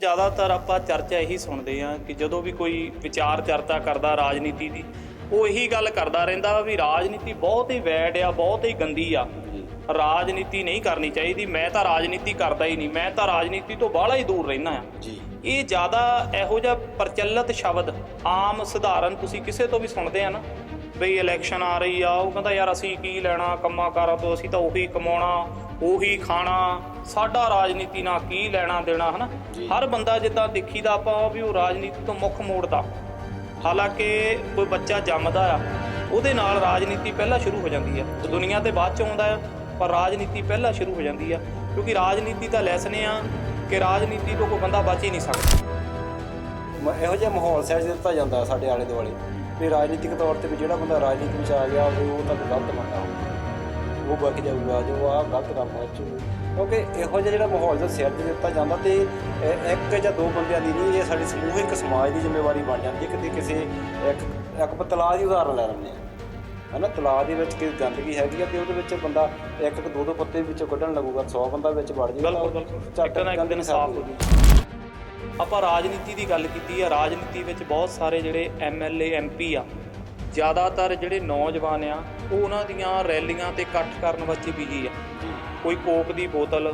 ਜ਼ਿਆਦਾਤਰ ਆਪਾਂ ਚਰਚਾ ਇਹੀ ਸੁਣਦੇ ਆ ਕਿ ਜਦੋਂ ਵੀ ਕੋਈ ਵਿਚਾਰ ਚਰਚਾ ਕਰਦਾ ਰਾਜਨੀਤੀ ਦੀ ਉਹ ਇਹੀ ਗੱਲ ਕਰਦਾ ਰਹਿੰਦਾ ਵੀ ਰਾਜਨੀਤੀ ਬਹੁਤ ਹੀ ਵੈਡ ਆ ਬਹੁਤ ਹੀ ਗੰਦੀ ਆ। ਰਾਜਨੀਤੀ ਨਹੀਂ ਕਰਨੀ ਚਾਹੀਦੀ ਮੈਂ ਤਾਂ ਰਾਜਨੀਤੀ ਕਰਦਾ ਹੀ ਨਹੀਂ ਮੈਂ ਤਾਂ ਰਾਜਨੀਤੀ ਤੋਂ ਬਾਹਲਾ ਹੀ ਦੂਰ ਰਹਿਣਾ ਆ ਜੀ। ਇਹ ਜ਼ਿਆਦਾ ਇਹੋ ਜਿਹਾ ਪ੍ਰਚਲਿਤ ਸ਼ਬਦ ਆਮ ਸਧਾਰਨ ਤੁਸੀਂ ਕਿਸੇ ਤੋਂ ਵੀ ਸੁਣਦੇ ਆ ਨਾ ਬਈ ਇਲੈਕਸ਼ਨ ਆ ਰਹੀ ਆ ਉਹ ਕਹਿੰਦਾ ਯਾਰ ਅਸੀਂ ਕੀ ਲੈਣਾ ਕੰਮਾਂ ਕਾਰਾਂ ਤੋਂ ਅਸੀਂ ਤਾਂ ਉਹੀ ਕਮਾਉਣਾ ਉਹੀ ਖਾਣਾ ਸਾਡਾ ਰਾਜਨੀਤੀ ਨਾਲ ਕੀ ਲੈਣਾ ਦੇਣਾ ਹਨਾ। ਹਰ ਬੰਦਾ ਜਿੱਦਾਂ ਦੇਖੀਦਾ ਆਪਾਂ ਵੀ ਉਹ ਰਾਜਨੀਤੀ ਤੋਂ ਮੁੱਖ ਮੋੜਦਾ। ਹਾਲਾਂਕਿ ਕੋਈ ਬੱਚਾ ਜੰਮਦਾ ਆ ਉਹਦੇ ਨਾਲ ਰਾਜਨੀਤੀ ਪਹਿਲਾਂ ਸ਼ੁਰੂ ਹੋ ਜਾਂਦੀ ਆ। ਦੁਨੀਆ ਤੇ ਬਾਅਦ ਚ ਆਉਂਦਾ ਆ ਪਰ ਰਾਜਨੀਤੀ ਪਹਿਲਾਂ ਸ਼ੁਰੂ ਹੋ ਜਾਂਦੀ ਆ। ਕਿਉਂਕਿ ਰਾਜਨੀਤੀ ਦਾ ਲੈਸਨ ਆ ਕਿ ਰਾਜਨੀਤੀ ਤੋਂ ਕੋਈ ਬੰਦਾ ਬਚ ਹੀ ਨਹੀਂ ਸਕਦਾ। ਇਹੋ ਜਿਹਾ ਮਾਹੌਲ ਸਹਿਜ ਦਿੱਤਾ ਜਾਂਦਾ ਸਾਡੇ ਆਲੇ ਦੁਆਲੇ ਵੀ ਰਾਜਨੀਤਿਕ ਤੌਰ ਤੇ ਵੀ ਜਿਹੜਾ ਬੰਦਾ ਰਾਜਨੀਤੀ ਵਿੱਚ ਆ ਗਿਆ ਉਹ ਤਾਂ ਗਲਤ ਮੰਨਦਾ ਹੋਊ ਉਹ ਬਚ ਜਾਊਗਾ ਜੋ ਆ ਗਲਤ ਕੰਮ ਹੋ ਚੂ ਕਿਉਂਕਿ ਇਹੋ ਜਿਹਾ ਜਿਹੜਾ ਮਾਹੌਲ ਦਾ ਸਿਰ ਦਿੱਤਾ ਜਾਂਦਾ ਤੇ ਇਹ ਇੱਕ ਜਾਂ ਦੋ ਬੰਦਿਆਂ ਦੀ ਨਹੀਂ ਇਹ ਸਾਡੀ ਸਮੂਹਿਕ ਸਮਾਜ ਦੀ ਜ਼ਿੰਮੇਵਾਰੀ ਬਣ ਜਾਂਦੀ ਹੈ ਕਿਤੇ ਕਿਸੇ ਇੱਕ ਇੱਕ ਤਲਾਅ ਦੀ ਉਦਾਹਰਨ ਲੈ ਲੈਂਦੇ ਹਾਂ। ਹਨਾ ਤਲਾਅ ਦੇ ਵਿੱਚ ਕਿ ਗੰਦਗੀ ਹੈਗੀ ਆ ਤੇ ਉਹਦੇ ਵਿੱਚ ਬੰਦਾ ਇੱਕ ਇੱਕ ਦੋ ਦੋ ਪੱਤੇ ਵਿੱਚੋਂ ਕੱਢਣ ਲੱਗੂਗਾ 100 ਬੰਦਾ ਵਿੱਚ ਵੜ ਜਾਊਗਾ ਝੱਟ ਇੱਕ ਨਾ ਦਿਨ ਸਾਫ਼ ਹੋ ਹੋ ਜਾਊਗੀ। ਜੂ। ਆਪਾਂ ਰਾਜਨੀਤੀ ਦੀ ਗੱਲ ਕੀਤੀ ਆ ਰਾਜਨੀਤੀ ਵਿੱਚ ਬਹੁਤ ਸਾਰੇ ਜਿਹੜੇ ਐਮਐਲਏ ਐਮਪੀ ਆ ਜ਼ਿਆਦਾਤਰ ਜਿਹੜੇ ਨੌਜਵਾਨ ਆ ਉਹਨਾਂ ਦੀਆਂ ਰੈਲੀਆਂ ਤੇ ਇਕੱਠ ਕਰਨ ਵਾਸਤੇ ਬਿਜ਼ੀ ਆ। ਕੋਈ ਕੋਕ ਦੀ ਬੋਤਲ,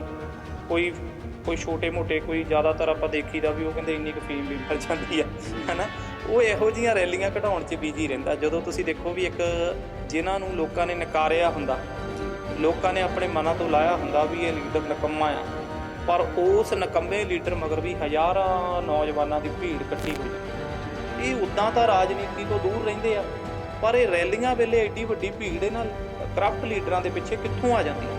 ਕੋਈ ਕੋਈ ਛੋਟੇ ਮੋਟੇ, ਕੋਈ ਜ਼ਿਆਦਾਤਰ ਆਪਾਂ ਦੇਖੀਦਾ ਵੀ ਉਹ ਕਹਿੰਦੇ ਇੰਨੀ ਕੁ ਫੀਮ ਵੀ ਮਿਲ ਜਾਂਦੀ ਆ, ਹੈਨਾ? ਉਹ ਇਹੋ ਜੀਆਂ ਰੈਲੀਆਂ ਕਢਾਉਣ 'ਚ ਬਿਜ਼ੀ ਰਹਿੰਦਾ। ਜਦੋਂ ਤੁਸੀਂ ਦੇਖੋ ਵੀ ਇੱਕ ਜਿਨ੍ਹਾਂ ਨੂੰ ਲੋਕਾਂ ਨੇ ਨਕਾਰਿਆ ਹੁੰਦਾ, ਲੋਕਾਂ ਨੇ ਆਪਣੇ ਮਨਾਂ ਤੋਂ ਲਾਇਆ ਹੁੰਦਾ ਵੀ ਇਹ ਲੀਡਰ ਨਕੰਮਾ ਆ, ਪਰ ਉਸ ਨਕੰਮੇ ਲੀਡਰ ਮਗਰ ਵੀ ਹਜ਼ਾਰਾਂ ਨੌਜਵਾਨਾਂ ਦੀ ਭੀੜ ਇਕੱਠੀ ਹੋਈ। ਇਹ ਉਦਾਂ ਤਾਂ ਰਾਜਨੀਤੀ ਤੋਂ ਦੂਰ ਰਹਿੰਦੇ ਆ। ਪਰ ਇਹ ਰੈਲੀਆਂ ਵੇਲੇ ਐਡੀ ਵੱਡੀ ਭੀੜ ਇਹਨਾਂ ਕਰਪਟ ਲੀਡਰਾਂ ਦੇ ਪਿੱਛੇ ਕਿੱਥੋਂ ਆ ਜਾਂਦੀ ਹੈ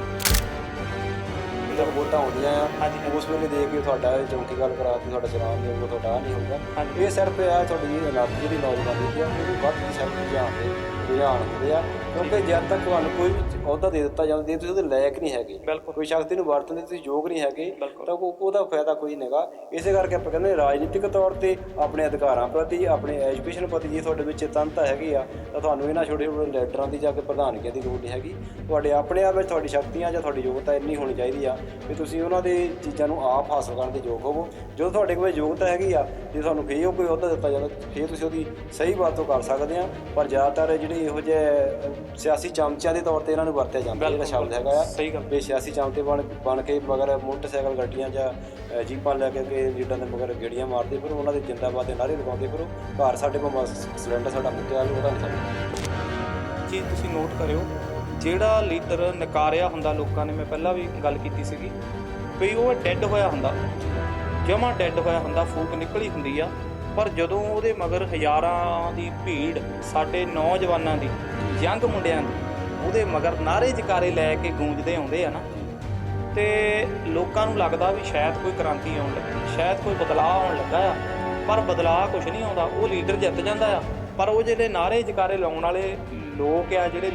ਜਦੋਂ ਵੋਟਾਂ ਆਉਂਦੀਆਂ ਆ। ਉਸ ਵੇਲੇ ਦੇ ਕੇ ਤੁਹਾਡਾ ਇਹ ਚੌਂਕੀ ਗੱਲ ਕਰਾਤੀ ਤੁਹਾਡਾ ਚਲਾਨ ਨਹੀਂ ਹੋਊਗਾ ਤੁਹਾਡਾ ਨਹੀਂ ਹੋਊਗਾ। ਇਹ ਸਿਰਫ ਆ ਤੁਹਾਡੀ ਇਲਾਕੀ ਜਿਹੜੀ ਨੌਜਵਾਨੀ ਦੀ ਆ ਉਹਨੂੰ ਵੱਧ ਦੀ ਸਿਰਫ ਰੁਝਾਨ ਦੇ ਰੁਝਾਨ ਹੁੰਦੇ ਆ ਕਿਉਂਕਿ ਜਦ ਤੱਕ ਤੁਹਾਨੂੰ ਕੋਈ ਵੀ ਅਹੁਦਾ ਦੇ ਦਿੱਤਾ ਜਾਂਦਾ ਜੇ ਤੁਸੀਂ ਉਹਦੇ ਲਾਇਕ ਨਹੀਂ ਹੈਗੇ। ਕੋਈ ਸ਼ਕਤੀ ਨੂੰ ਵਰਤਣ ਦੇ ਤੁਸੀਂ ਯੋਗ ਨਹੀਂ ਹੈਗੇ। ਤਾਂ ਉਹ- ਉਹਦਾ ਫਾਇਦਾ ਕੋਈ ਨਹੀਂਗਾ ਇਸੇ ਕਰਕੇ ਆਪਾਂ ਕਹਿੰਦੇ ਰਾਜਨੀਤਿਕ ਤੌਰ ਤੇ ਆਪਣੇ ਅਧਿਕਾਰਾਂ ਪ੍ਰਤੀ ਆਪਣੇ ਐਜੂਕੇਸ਼ਨ ਪ੍ਰਤੀ ਜੇ ਤੁਹਾਡੇ ਵਿੱਚ ਚੇਤਨਤਾ ਹੈਗੀ ਆ ਤਾਂ ਤੁਹਾਨੂੰ ਇਹਨਾਂ ਛੋਟੇ ਛੋਟੇ ਲੀਡਰਾਂ ਦੀ ਜਾ ਕੇ ਪ੍ਰਧਾਨਗੀਆਂ ਦੀ ਲੋੜ ਨਹੀਂ ਹੈਗੀ ਤੁਹਾਡੇ ਆਪਣੇ ਆਪ ਵਿੱਚ ਤੁਹਾਡੀ ਸ਼ਕਤੀਆਂ ਜਾਂ ਤੁਹਾਡੀ ਯੋਗਤਾ ਇੰਨੀ ਹੋਣੀ ਚਾਹੀਦੀ ਆ ਵੀ ਤੁਸੀਂ ਉਹਨਾਂ ਦੇ ਚੀਜ਼ਾਂ ਨੂੰ ਆਪ ਹਾਸਲ ਕਰਨ ਦੇ ਯੋਗ ਹੋਵੋ ਜਦੋਂ ਤੁਹਾਡੇ ਕੋਲ ਯੋਗਤਾ ਹੈਗੀ ਆ ਜੇ ਤੁਹਾਨੂੰ ਫੇਰ ਉਹ ਕੋਈ ਅਹੁਦਾ ਦਿੱਤਾ ਜਾਂਦਾ ਫੇਰ ਤੁਸੀਂ ਉਹਦੀ ਸਹੀ ਵਰਤੋਂ ਕਰ ਸਕਦੇ ਆ ਪਰ ਜ਼ਿਆਦਾਤਰ ਜਿਹੜੇ ਇਹੋ ਜਿਹੇ ਸਿਆਸੀ ਚਮਚਿਆਂ ਦੇ ਤੌਰ ਤੇ ਇਹਨਾਂ ਨੂੰ ਵਰਤਿਆ ਜਾਂਦਾ ਜਿਹੜਾ ਸ਼ਬਦ ਹੈਗਾ ਆ ਸਹੀ ਗੱਲ। ਵੀ ਸਿਆਸੀ ਚਮਚੇ ਬਣ ਬਣ ਕੇ ਮਗਰ ਮੋਟਰਸਾਈਕਲ ਗੱਡੀਆਂ ਜਾਂ ਜੀਪਾਂ ਲੈ ਕੇ ਕੇ ਲੀਡਰਾਂ ਦੇ ਮਗਰ ਗੇੜੀਆਂ ਮਾਰਦੇ ਫਿਰ ਉਹਨਾਂ ਦੇ ਜਿੰਦਾਬਾਦ ਦੇ ਨਾਰੇ ਲਗਾਉਂਦੇ ਫਿਰ ਘਰ ਸਾਡੇ ਕੋਲ ਸਿਲੰਡਰ ਸਾਡਾ ਮੁੱਕਿਆ ਉਹਦਾ ਨਹੀਂ ਸਾਡਾ ਚੀਜ਼ ਤੁਸੀਂ ਨੋਟ ਕਰਿਓ ਜਿਹੜਾ ਲੀਡਰ ਨਕਾਰਿਆ ਹੁੰਦਾ ਲੋਕਾਂ ਨੇ ਮੈਂ ਪਹਿਲਾਂ ਵੀ ਗੱਲ ਕੀਤੀ ਸੀਗੀ ਵੀ ਉਹ ਡੈੱਡ ਹੋਇਆ ਹੁੰਦਾ ਜਮਾ ਡੈੱਡ ਹੋਇਆ ਹੁੰਦਾ ਫੂਕ ਨਿਕਲੀ ਹੁੰਦੀ ਆ ਪਰ ਜਦੋਂ ਉਹਦੇ ਮਗਰ ਹਜ਼ਾਰਾਂ ਦੀ ਭੀੜ ਸਾਡੇ ਨੌਜਵਾਨਾਂ ਦੀ, ਯੰਗ ਮੁੰਡਿਆਂ ਦੀ, ਉਹਦੇ ਮਗਰ ਨਾਰੇ ਜਕਾਰੇ ਲੈ ਕੇ ਗੂੰਜਦੇ ਆਉਂਦੇ ਆ ਨਾ, ਤੇ ਲੋਕਾਂ ਨੂੰ ਲੱਗਦਾ ਵੀ ਸ਼ਾਇਦ ਕੋਈ ਕ੍ਰਾਂਤੀ ਆਉਣ ਲੱਗੀ, ਸ਼ਾਇਦ ਕੋਈ ਬਦਲਾਅ ਆਉਣ ਲੱਗਾ ਆ, ਪਰ ਬਦਲਾਅ ਕੁਝ ਨਹੀਂ ਆਉਂਦਾ, ਉਹ ਲੀਡਰ ਜਿੱਤ ਜਾਂਦਾ ਆ। ਪਰ ਉਹ ਜਿਹੜੇ ਨਾਰੇ ਜਕਾਰੇ ਲਾਉਣ ਵਾਲੇ ਲੋਕ ਆ, ਜਿਹੜੇ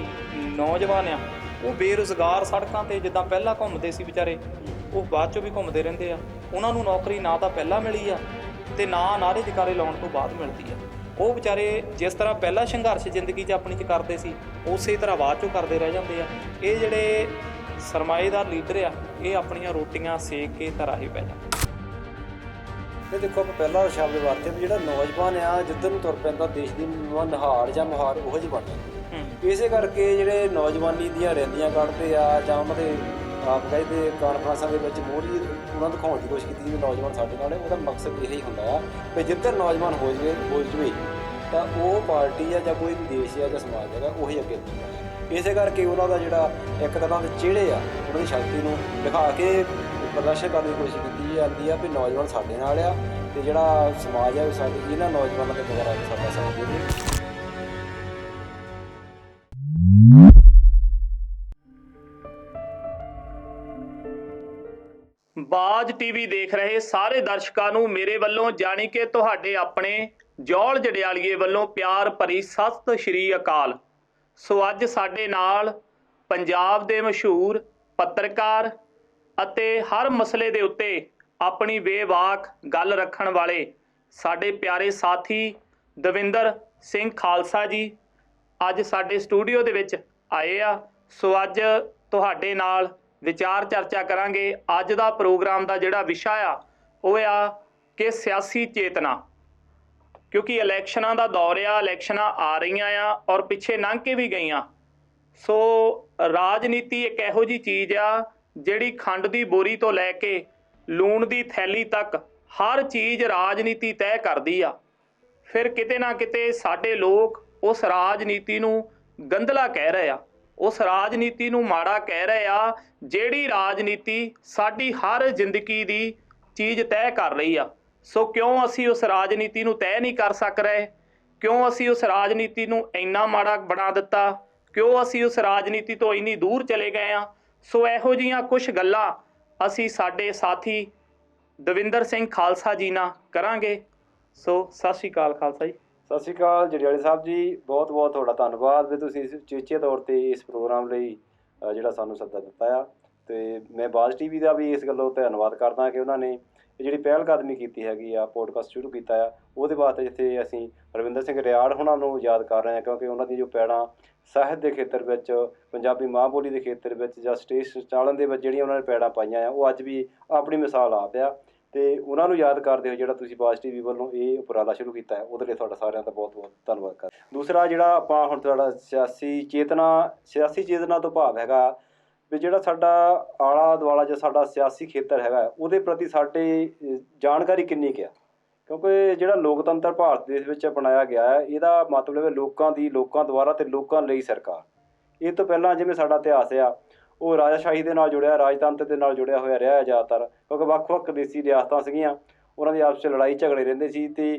ਨੌਜਵਾਨ ਆ, ਉਹ ਬੇਰੁਜ਼ਗਾਰ ਸੜਕਾਂ ਤੇ ਜਿੱਦਾਂ ਪਹਿਲਾਂ ਘੁੰਮਦੇ ਸੀ ਵਿਚਾਰੇ, ਉਹ ਬਾਅਦ ਚੋਂ ਵੀ ਘੁੰਮਦੇ ਰਹਿੰਦੇ ਆ। ਉਹਨਾਂ ਨੂੰ ਨੌਕਰੀ ਨਾ ਤਾਂ ਪਹਿਲਾਂ ਮਿਲੀ ਆ ਤੇ ਨਾ ਨਾਰੇ ਜਕਾਰੇ ਲਾਉਣ ਤੋਂ ਬਾਅਦ ਮਿਲਦੀ ਆ। ਉਹ ਵਿਚਾਰੇ ਜਿਸ ਤਰ੍ਹਾਂ ਪਹਿਲਾ ਸੰਘਰਸ਼ ਜ਼ਿੰਦਗੀ 'ਚ ਆਪਣੀ 'ਚ ਕਰਦੇ ਸੀ ਉਸੇ ਤਰ੍ਹਾਂ ਬਾਅਦ ਚੋਂ ਕਰਦੇ ਰਹਿ ਜਾਂਦੇ ਆ। ਇਹ ਜਿਹੜੇ ਸਰਮਾਏਦਾਰ ਲੀਡਰ ਆ ਇਹ ਆਪਣੀਆਂ ਰੋਟੀਆਂ ਸੇਕ ਕੇ ਤਰਾਹੇ ਪੈ ਜਾਂਦੇ। ਇਹ ਦੇਖੋ ਆਪਾਂ ਪਹਿਲਾਂ ਸ਼ਬਦ ਵਰਤੇ ਵੀ ਜਿਹੜਾ ਨੌਜਵਾਨ ਆ ਜਿੱਧਰ ਨੂੰ ਤੁਰ ਪੈਂਦਾ ਦੇਸ਼ ਦੀ ਨਹਾਰ ਜਾਂ ਮੁਹਾਰ ਉਹੋ ਜਿਹੀ ਬਣ ਜਾਂਦਾ। ਹੂੰ। ਇਸੇ ਕਰਕੇ ਜਿਹੜੇ ਨੌਜਵਾਨੀ ਦੀਆਂ ਰੈਲੀਆਂ ਕੱਢਦੇ ਆ ਜਾਂ ਉਹਨਾਂ ਦੇ ਆਪ ਕਹਿੰਦੇ ਕਾਨਫਰੰਸਾਂ ਦੇ ਵਿੱਚ ਮੋਹਰੀ ਉਹਨਾਂ ਦਿਖਾਉਣ ਦੀ ਕੋਸ਼ਿਸ਼ ਕੀਤੀ ਵੀ ਨੌਜਵਾਨ ਸਾਡੇ ਨਾਲ ਹੈ ਉਹਦਾ ਮਕਸਦ ਇਹ ਹੀ ਹੁੰਦਾ ਆ ਕਿ ਜਿੱਧਰ ਨੌਜਵਾਨ ਹੋ ਜਵੇ ਹੋ ਜਵੇ, ਤਾਂ ਉਹ ਪਾਰਟੀ ਆ ਜਾਂ ਕੋਈ ਵੀ ਦੇਸ਼ ਆ ਜਾਂ ਸਮਾਜ ਹੈਗਾ, ਉਹੀ ਅੱਗੇ ਵਧੂਗਾ ਇਸੇ ਕਰਕੇ ਉਹਨਾਂ ਦਾ ਜਿਹੜਾ ਇੱਕ ਤਰ੍ਹਾਂ ਦੇ ਚਿਹੜੇ ਆ, ਉਹਨਾਂ ਦੀ ਸ਼ਕਤੀ ਨੂੰ ਦਿਖਾ ਕੇ ਪ੍ਰਦਰਸ਼ਨ ਕਰਨ ਦੀ ਕੋਸ਼ਿਸ਼ ਕੀਤੀ ਜਾਂਦੀ ਆ ਵੀ ਨੌਜਵਾਨ ਸਾਡੇ ਨਾਲ ਆ ਤੇ ਜਿਹੜਾ ਸਮਾਜ ਆ, ਉਹ ਸਾਡੇ, ਇਹਨਾਂ ਨੌਜਵਾਨਾਂ ਦੇ ਮਗਰ ਆ, ਸਾਡਾ ਸਾਥ ਦੇਵੇ ਬਾਜ ਟੀਵੀ ਦੇਖ ਰਹੇ ਸਾਰੇ ਦਰਸ਼ਕਾਂ ਨੂੰ ਮੇਰੇ ਵੱਲੋਂ, ਜਾਣੀ ਕਿ ਤੁਹਾਡੇ ਆਪਣੇ ਜੋਲ ਜੜਿਆਲੀਏ ਵੱਲੋਂ ਪਿਆਰ ਭਰੀ ਸਤਿ ਸ਼੍ਰੀ ਅਕਾਲ। ਸੋ ਅੱਜ ਸਾਡੇ ਨਾਲ ਪੰਜਾਬ ਦੇ ਮਸ਼ਹੂਰ ਪੱਤਰਕਾਰ ਅਤੇ ਹਰ ਮਸਲੇ ਦੇ ਉੱਤੇ ਆਪਣੀ ਬੇਵਾਕ ਗੱਲ ਰੱਖਣ ਵਾਲੇ ਸਾਡੇ ਪਿਆਰੇ ਸਾਥੀ ਦਵਿੰਦਰ ਸਿੰਘ ਖਾਲਸਾ ਜੀ ਅੱਜ ਸਾਡੇ ਸਟੂਡੀਓ ਦੇ ਵਿੱਚ ਆਏ ਆ। ਸੋ ਅੱਜ ਤੁਹਾਡੇ ਨਾਲ ਵਿਚਾਰ ਚਰਚਾ ਕਰਾਂਗੇ। ਅੱਜ ਦਾ ਪ੍ਰੋਗਰਾਮ ਦਾ ਜਿਹੜਾ ਵਿਸ਼ਾ ਆ, ਉਹ ਆ ਕਿ ਸਿਆਸੀ ਚੇਤਨਾ। ਕਿਉਂਕਿ ਇਲੈਕਸ਼ਨਾਂ ਦਾ ਦੌਰ ਆ, ਇਲੈਕਸ਼ਨਾਂ ਆ ਰਹੀਆਂ ਆ ਔਰ ਪਿੱਛੇ ਲੰਘ ਕੇ ਵੀ ਗਈਆਂ। ਸੋ ਰਾਜਨੀਤੀ ਇੱਕ ਇਹੋ ਜੀ ਚੀਜ਼ ਆ, ਜਿਹੜੀ ਖੰਡ ਦੀ ਬੋਰੀ ਤੋਂ ਲੈ ਕੇ ਲੂਣ ਦੀ ਥੈਲੀ ਤੱਕ ਹਰ ਚੀਜ਼ ਰਾਜਨੀਤੀ ਤੈਅ ਕਰਦੀ ਆ। ਫਿਰ ਕਿਤੇ ਨਾ ਕਿਤੇ ਸਾਡੇ ਲੋਕ ਉਸ ਰਾਜਨੀਤੀ ਨੂੰ ਗੰਧਲਾ ਕਹਿ ਰਹੇ ਆ। ਉਸ ਰਾਜਨੀਤੀ ਨੂੰ ਮਾੜਾ ਕਹਿ ਰਹੇ ਆ, ਜਿਹੜੀ ਰਾਜਨੀਤੀ ਸਾਡੀ ਹਰ ਜ਼ਿੰਦਗੀ ਦੀ ਚੀਜ਼ ਤੈਅ ਕਰ ਰਹੀ ਆ। ਸੋ ਕਿਉਂ ਅਸੀਂ ਉਸ ਰਾਜਨੀਤੀ ਨੂੰ ਤੈਅ ਨਹੀਂ ਕਰ ਸਕ ਰਹੇ? ਕਿਉਂ ਅਸੀਂ ਉਸ ਰਾਜਨੀਤੀ ਨੂੰ ਇੰਨਾ ਮਾੜਾ ਬਣਾ ਦਿੱਤਾ? ਕਿਉਂ ਅਸੀਂ ਉਸ ਰਾਜਨੀਤੀ ਤੋਂ ਇੰਨੀ ਦੂਰ ਚਲੇ ਗਏ ਆ? ਸੋ ਇਹੋ ਜੀਆਂ ਕੁਝ ਗੱਲਾਂ ਅਸੀਂ ਸਾਡੇ ਸਾਥੀ ਦਵਿੰਦਰ ਸਿੰਘ ਖਾਲਸਾ ਜੀ ਨਾਲ ਕਰਾਂਗੇ। ਸੋ ਸਤਿ ਸ਼੍ਰੀ ਅਕਾਲ ਖਾਲਸਾ ਜੀ। ਸਤਿ ਸ਼੍ਰੀ ਅਕਾਲ ਜੜਿਆਲੇ ਸਾਹਿਬ ਜੀ। ਬਹੁਤ ਬਹੁਤ ਤੁਹਾਡਾ ਧੰਨਵਾਦ ਵੀ ਤੁਸੀਂ ਇਸ ਚੇਚੇ ਤੌਰ ਤੇ ਇਸ ਪ੍ਰੋਗਰਾਮ ਲਈ ਜਿਹੜਾ ਸਾਨੂੰ ਸੱਦਾ ਦਿੱਤਾ ਆ। ਤੇ ਮੈਂ ਬਾਜ਼ ਟੀਵੀ ਦਾ ਵੀ ਇਸ ਗੱਲੋਂ ਧੰਨਵਾਦ ਕਰਦਾ ਕਿ ਉਹਨਾਂ ਨੇ ਜਿਹੜੀ ਪਹਿਲ ਕਦਮੀ ਕੀਤੀ ਹੈਗੀ ਆ, ਪੋਡਕਾਸਟ ਸ਼ੁਰੂ ਕੀਤਾ ਆ, ਉਹਦੇ ਵਾਸਤੇ ਜਿੱਥੇ ਅਸੀਂ ਰਵਿੰਦਰ ਸਿੰਘ ਰਿਆੜ ਉਹਨਾਂ ਨੂੰ ਯਾਦ ਕਰ ਰਹੇ ਹਾਂ, ਕਿਉਂਕਿ ਉਹਨਾਂ ਦੀ ਜੋ ਪੈੜਾਂ ਸਾਹਿਤ ਦੇ ਖੇਤਰ ਵਿੱਚ, ਪੰਜਾਬੀ ਮਾਂ ਬੋਲੀ ਦੇ ਖੇਤਰ ਵਿੱਚ ਜਾਂ ਸਟੇਜ ਸੰਚਾਲਨ ਦੇ ਵਿੱਚ ਜਿਹੜੀਆਂ ਉਹਨਾਂ ਨੇ ਪੈੜਾਂ ਪਾਈਆਂ ਆ, ਉਹ ਅੱਜ ਵੀ ਆਪਣੀ ਮਿਸਾਲ ਆਪ ਆ। ਤੇ ਉਹਨਾਂ ਨੂੰ ਯਾਦ ਕਰਦੇ ਹੋ ਜਿਹੜਾ ਤੁਸੀਂ ਬਾਜ਼ ਟੀਵੀ ਵੱਲੋਂ ਇਹ ਉਪਰਾਲਾ ਸ਼ੁਰੂ ਕੀਤਾ ਹੈ, ਉਹਦੇ ਲਈ ਤੁਹਾਡਾ ਸਾਰਿਆਂ ਦਾ ਬਹੁਤ ਬਹੁਤ ਧੰਨਵਾਦ ਕਰ ਦੂਸਰਾ ਜਿਹੜਾ ਆਪਾਂ ਹੁਣ ਤੁਹਾਡਾ ਸਿਆਸੀ ਚੇਤਨਾ ਸਿਆਸੀ ਚੇਤਨਾ ਤੋਂ ਭਾਵ ਹੈਗਾ ਵੀ ਜਿਹੜਾ ਸਾਡਾ ਆਲਾ ਦੁਆਲਾ ਜਾਂ ਸਾਡਾ ਸਿਆਸੀ ਖੇਤਰ ਹੈਗਾ, ਉਹਦੇ ਪ੍ਰਤੀ ਸਾਡੇ ਜਾਣਕਾਰੀ ਕਿੰਨੀ ਕੁ ਆ? ਕਿਉਂਕਿ ਜਿਹੜਾ ਲੋਕਤੰਤਰ ਭਾਰਤ ਦੇਸ਼ ਵਿੱਚ ਅਪਣਾਇਆ ਗਿਆ ਹੈ, ਇਹਦਾ ਮਤਲਬ ਹੈ ਲੋਕਾਂ ਦੀ, ਲੋਕਾਂ ਦੁਆਰਾ ਤੇ ਲੋਕਾਂ ਲਈ ਸਰਕਾਰ। ਇਹ ਤੋਂ ਪਹਿਲਾਂ ਜਿਵੇਂ ਸਾਡਾ ਇਤਿਹਾਸ ਆ ਉਹ ਰਾਜਾਸ਼ਾਹੀ ਦੇ ਨਾਲ ਜੁੜਿਆ, ਰਾਜਤੰਤਰ ਦੇ ਨਾਲ ਜੁੜਿਆ ਹੋਇਆ ਰਿਹਾ ਹੈ ਜ਼ਿਆਦਾਤਰ, ਕਿਉਂਕਿ ਵੱਖ-ਵੱਖ ਦੇਸੀ ਰਿਆਸਤਾਂ ਸੀਗੀਆਂ, ਉਹਨਾਂ ਦੀ ਆਪਸ ਵਿੱਚ ਲੜਾਈ ਝਗੜੇ ਰਹਿੰਦੇ ਸੀ ਤੇ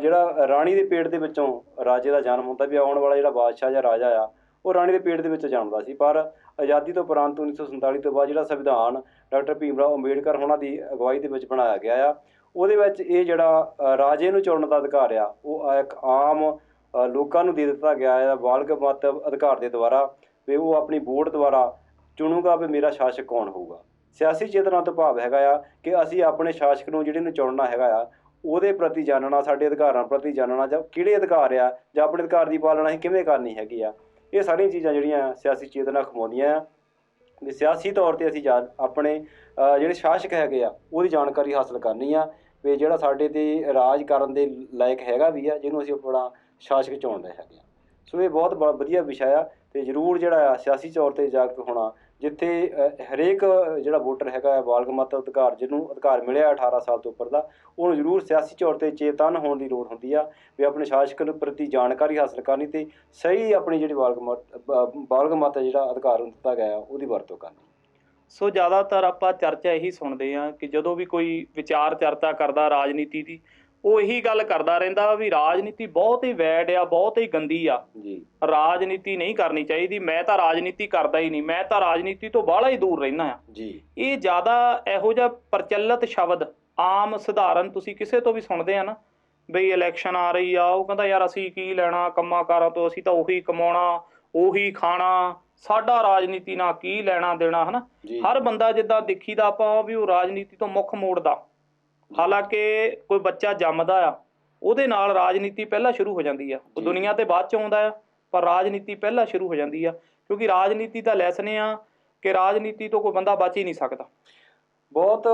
ਜਿਹੜਾ ਰਾਣੀ ਦੇ ਪੇਟ ਦੇ ਵਿੱਚੋਂ ਰਾਜੇ ਦਾ ਜਨਮ ਹੁੰਦਾ ਵੀ ਆਉਣ ਵਾਲਾ ਜਿਹੜਾ ਬਾਦਸ਼ਾਹ ਜਾਂ ਰਾਜਾ ਆ, ਉਹ ਰਾਣੀ ਦੇ ਪੇਟ ਦੇ ਵਿੱਚੋਂ ਜਨਮਦਾ ਸੀ। ਪਰ ਆਜ਼ਾਦੀ ਤੋਂ ਉਪਰੰਤ 1947 ਤੋਂ ਬਾਅਦ ਜਿਹੜਾ ਸੰਵਿਧਾਨ ਡਾਕਟਰ ਭੀਮ ਰਾਓ ਅੰਬੇਡਕਰ ਉਹਨਾਂ ਦੀ ਅਗਵਾਈ ਦੇ ਵਿੱਚ ਬਣਾਇਆ ਗਿਆ ਆ, ਉਹਦੇ ਵਿੱਚ ਇਹ ਜਿਹੜਾ ਰਾਜੇ ਨੂੰ ਚੁਣਨ ਦਾ ਅਧਿਕਾਰ ਆ, ਉਹ ਇੱਕ ਆਮ ਲੋਕਾਂ ਨੂੰ ਦੇ ਦਿੱਤਾ ਗਿਆ ਹੈ ਬਾਲਗ ਮਤ ਅਧਿਕਾਰ ਦੇ ਦੁਆਰਾ, ਵੀ ਉਹ ਆਪਣੀ ਵੋਟ ਦੁਆਰਾ ਚੁਣੂਗਾ ਵੀ ਮੇਰਾ ਸ਼ਾਸਕ ਕੌਣ ਹੋਊਗਾ। ਸਿਆਸੀ ਚੇਤਨਾ ਤੋਂ ਭਾਵ ਹੈਗਾ ਆ ਕਿ ਅਸੀਂ ਆਪਣੇ ਸ਼ਾਸਕ ਨੂੰ ਜਿਹੜੇ ਨੂੰ ਚੁਣਨਾ ਹੈਗਾ ਆ, ਉਹਦੇ ਪ੍ਰਤੀ ਜਾਣਨਾ ਸਾਡੇ ਅਧਿਕਾਰਾਂ ਪ੍ਰਤੀ ਜਾਣਨਾ ਜਾਂ ਕਿਹੜੇ ਅਧਿਕਾਰ ਆ ਜਾਂ ਆਪਣੇ ਅਧਿਕਾਰ ਦੀ ਪਾਲਣਾ ਅਸੀਂ ਕਿਵੇਂ ਕਰਨੀ ਹੈਗੀ ਆ, ਇਹ ਸਾਰੀਆਂ ਚੀਜ਼ਾਂ ਜਿਹੜੀਆਂ ਸਿਆਸੀ ਚੇਤਨਾ ਖਮਾਉਂਦੀਆਂ ਆ। ਵੀ ਸਿਆਸੀ ਤੌਰ ਤੇ ਅਸੀਂ ਜਾ ਆਪਣੇ ਜਿਹੜੇ ਸ਼ਾਸਕ ਹੈਗੇ ਆ, ਉਹਦੀ ਜਾਣਕਾਰੀ ਹਾਸਲ ਕਰਨੀ ਆ ਵੀ ਜਿਹੜਾ ਸਾਡੇ ਤੇ ਰਾਜ ਕਰਨ ਦੇ ਲਾਇਕ ਹੈਗਾ ਵੀ ਆ, ਜਿਹਨੂੰ ਅਸੀਂ ਆਪਣਾ ਸ਼ਾਸਕ ਚੁਣਦੇ ਹੈਗੇ ਆ। ਸੋ ਇਹ ਬਹੁਤ ਬ- ਵਧੀਆ ਵਿਸ਼ਾ ਆ ਤੇ ਜ਼ਰੂਰ ਜਿਹੜਾ ਆ ਸਿਆਸੀ ਤੌਰ ਤੇ ਜਾਗਰੂਕ ਹੋਣਾ ਜਿੱਥੇ ਹਰੇਕ ਜਿਹੜਾ ਵੋਟਰ ਹੈਗਾ ਹੈ, ਬਾਲਗ ਮਤ ਅਧਿਕਾਰ, ਜਿਹਨੂੰ ਅਧਿਕਾਰ ਮਿਲਿਆ 18 ਸਾਲ ਤੋਂ ਉੱਪਰ ਦਾ, ਉਹਨੂੰ ਜ਼ਰੂਰ ਸਿਆਸੀ ਤੌਰ ਤੇ ਚੇਤਨ ਹੋਣ ਦੀ ਲੋੜ ਹੁੰਦੀ ਆ, ਵੀ ਆਪਣੇ ਸ਼ਾਸਕ ਪ੍ਰਤੀ ਜਾਣਕਾਰੀ ਹਾਸਲ ਕਰਨੀ ਤੇ ਸਹੀ ਆਪਣੀ ਜਿਹੜੀ ਬਾਲਗ ਮਤ ਬਾਲਗ ਮਤ ਜਿਹੜਾ ਅਧਿਕਾਰ ਦਿੱਤਾ ਗਿਆ ਉਹਦੀ ਵਰਤੋਂ ਕਰਨੀ। ਸੋ ਜ਼ਿਆਦਾਤਰ ਆਪਾਂ ਚਰਚਾ ਇਹੀ ਸੁਣਦੇ ਆ ਕਿ ਜਦੋਂ ਵੀ ਕੋਈ ਵਿਚਾਰ ਚਰਚਾ ਕਰਦਾ ਰਾਜਨੀਤੀ ਦੀ ਉਹ ਇਹੀ ਗੱਲ ਕਰਦਾ ਰਹਿੰਦਾ ਵੀ ਰਾਜਨੀਤੀ ਬਹੁਤ ਹੀ ਵੈਡ ਆ ਬਹੁਤ ਹੀ ਗੰਦੀ ਆ। ਜੀ। ਰਾਜਨੀਤੀ ਨਹੀਂ ਕਰਨੀ ਚਾਹੀਦੀ। ਮੈਂ ਤਾਂ ਰਾਜਨੀਤੀ ਕਰਦਾ ਹੀ ਨਹੀਂ। ਮੈਂ ਤਾਂ ਰਾਜਨੀਤੀ ਤੋਂ ਬਾਹਲਾ ਹੀ ਦੂਰ ਰਹਿਣਾ ਆ ਜੀ। ਇਹ ਜ਼ਿਆਦਾ ਇਹੋ ਜਿਹਾ ਪ੍ਰਚਲਿਤ ਸ਼ਬਦ ਆਮ ਸਧਾਰਨ ਤੁਸੀਂ ਕਿਸੇ ਤੋਂ ਵੀ ਸੁਣਦੇ ਆ ਨਾ ਬਈ ਇਲੈਕਸ਼ਨ ਆ ਰਹੀ ਆ ਉਹ ਕਹਿੰਦਾ ਯਾਰ ਅਸੀਂ ਕੀ ਲੈਣਾ ਕੰਮਾਂ ਕਾਰਾਂ ਤੋਂ ਅਸੀਂ ਤਾਂ ਉਹੀ ਕਮਾਉਣਾ ਉਹੀ ਖਾਣਾ ਸਾਡਾ ਰਾਜਨੀਤੀ ਨਾਲ ਕੀ ਲੈਣਾ ਦੇਣਾ ਹਨਾ? ਹਰ ਬੰਦਾ ਜਿੱਦਾਂ ਦੇਖੀਦਾ ਆਪਾਂ ਵੀ ਉਹ ਰਾਜਨੀਤੀ ਤੋਂ ਮੁੱਖ ਮੋੜਦਾ। ਹਾਲਾਂਕਿ ਕੋਈ ਬੱਚਾ ਜੰਮਦਾ ਆ ਉਹਦੇ ਨਾਲ ਰਾਜਨੀਤੀ ਪਹਿਲਾਂ ਸ਼ੁਰੂ ਹੋ ਜਾਂਦੀ ਆ ਉਹ। ਦੁਨੀਆ ਤੇ ਬਾਅਦ ਚ ਆਉਂਦਾ ਆ ਪਰ ਰਾਜਨੀਤੀ ਪਹਿਲਾਂ ਸ਼ੁਰੂ ਹੋ ਜਾਂਦੀ ਆ ਕਿਉਂਕਿ ਰਾਜਨੀਤੀ ਦਾ ਲੈਸਨ ਆ ਕਿ ਰਾਜਨੀਤੀ ਤੋਂ ਕੋਈ ਬੰਦਾ ਬਚ ਹੀ ਨਹੀਂ ਸਕਦਾ ਬਹੁਤ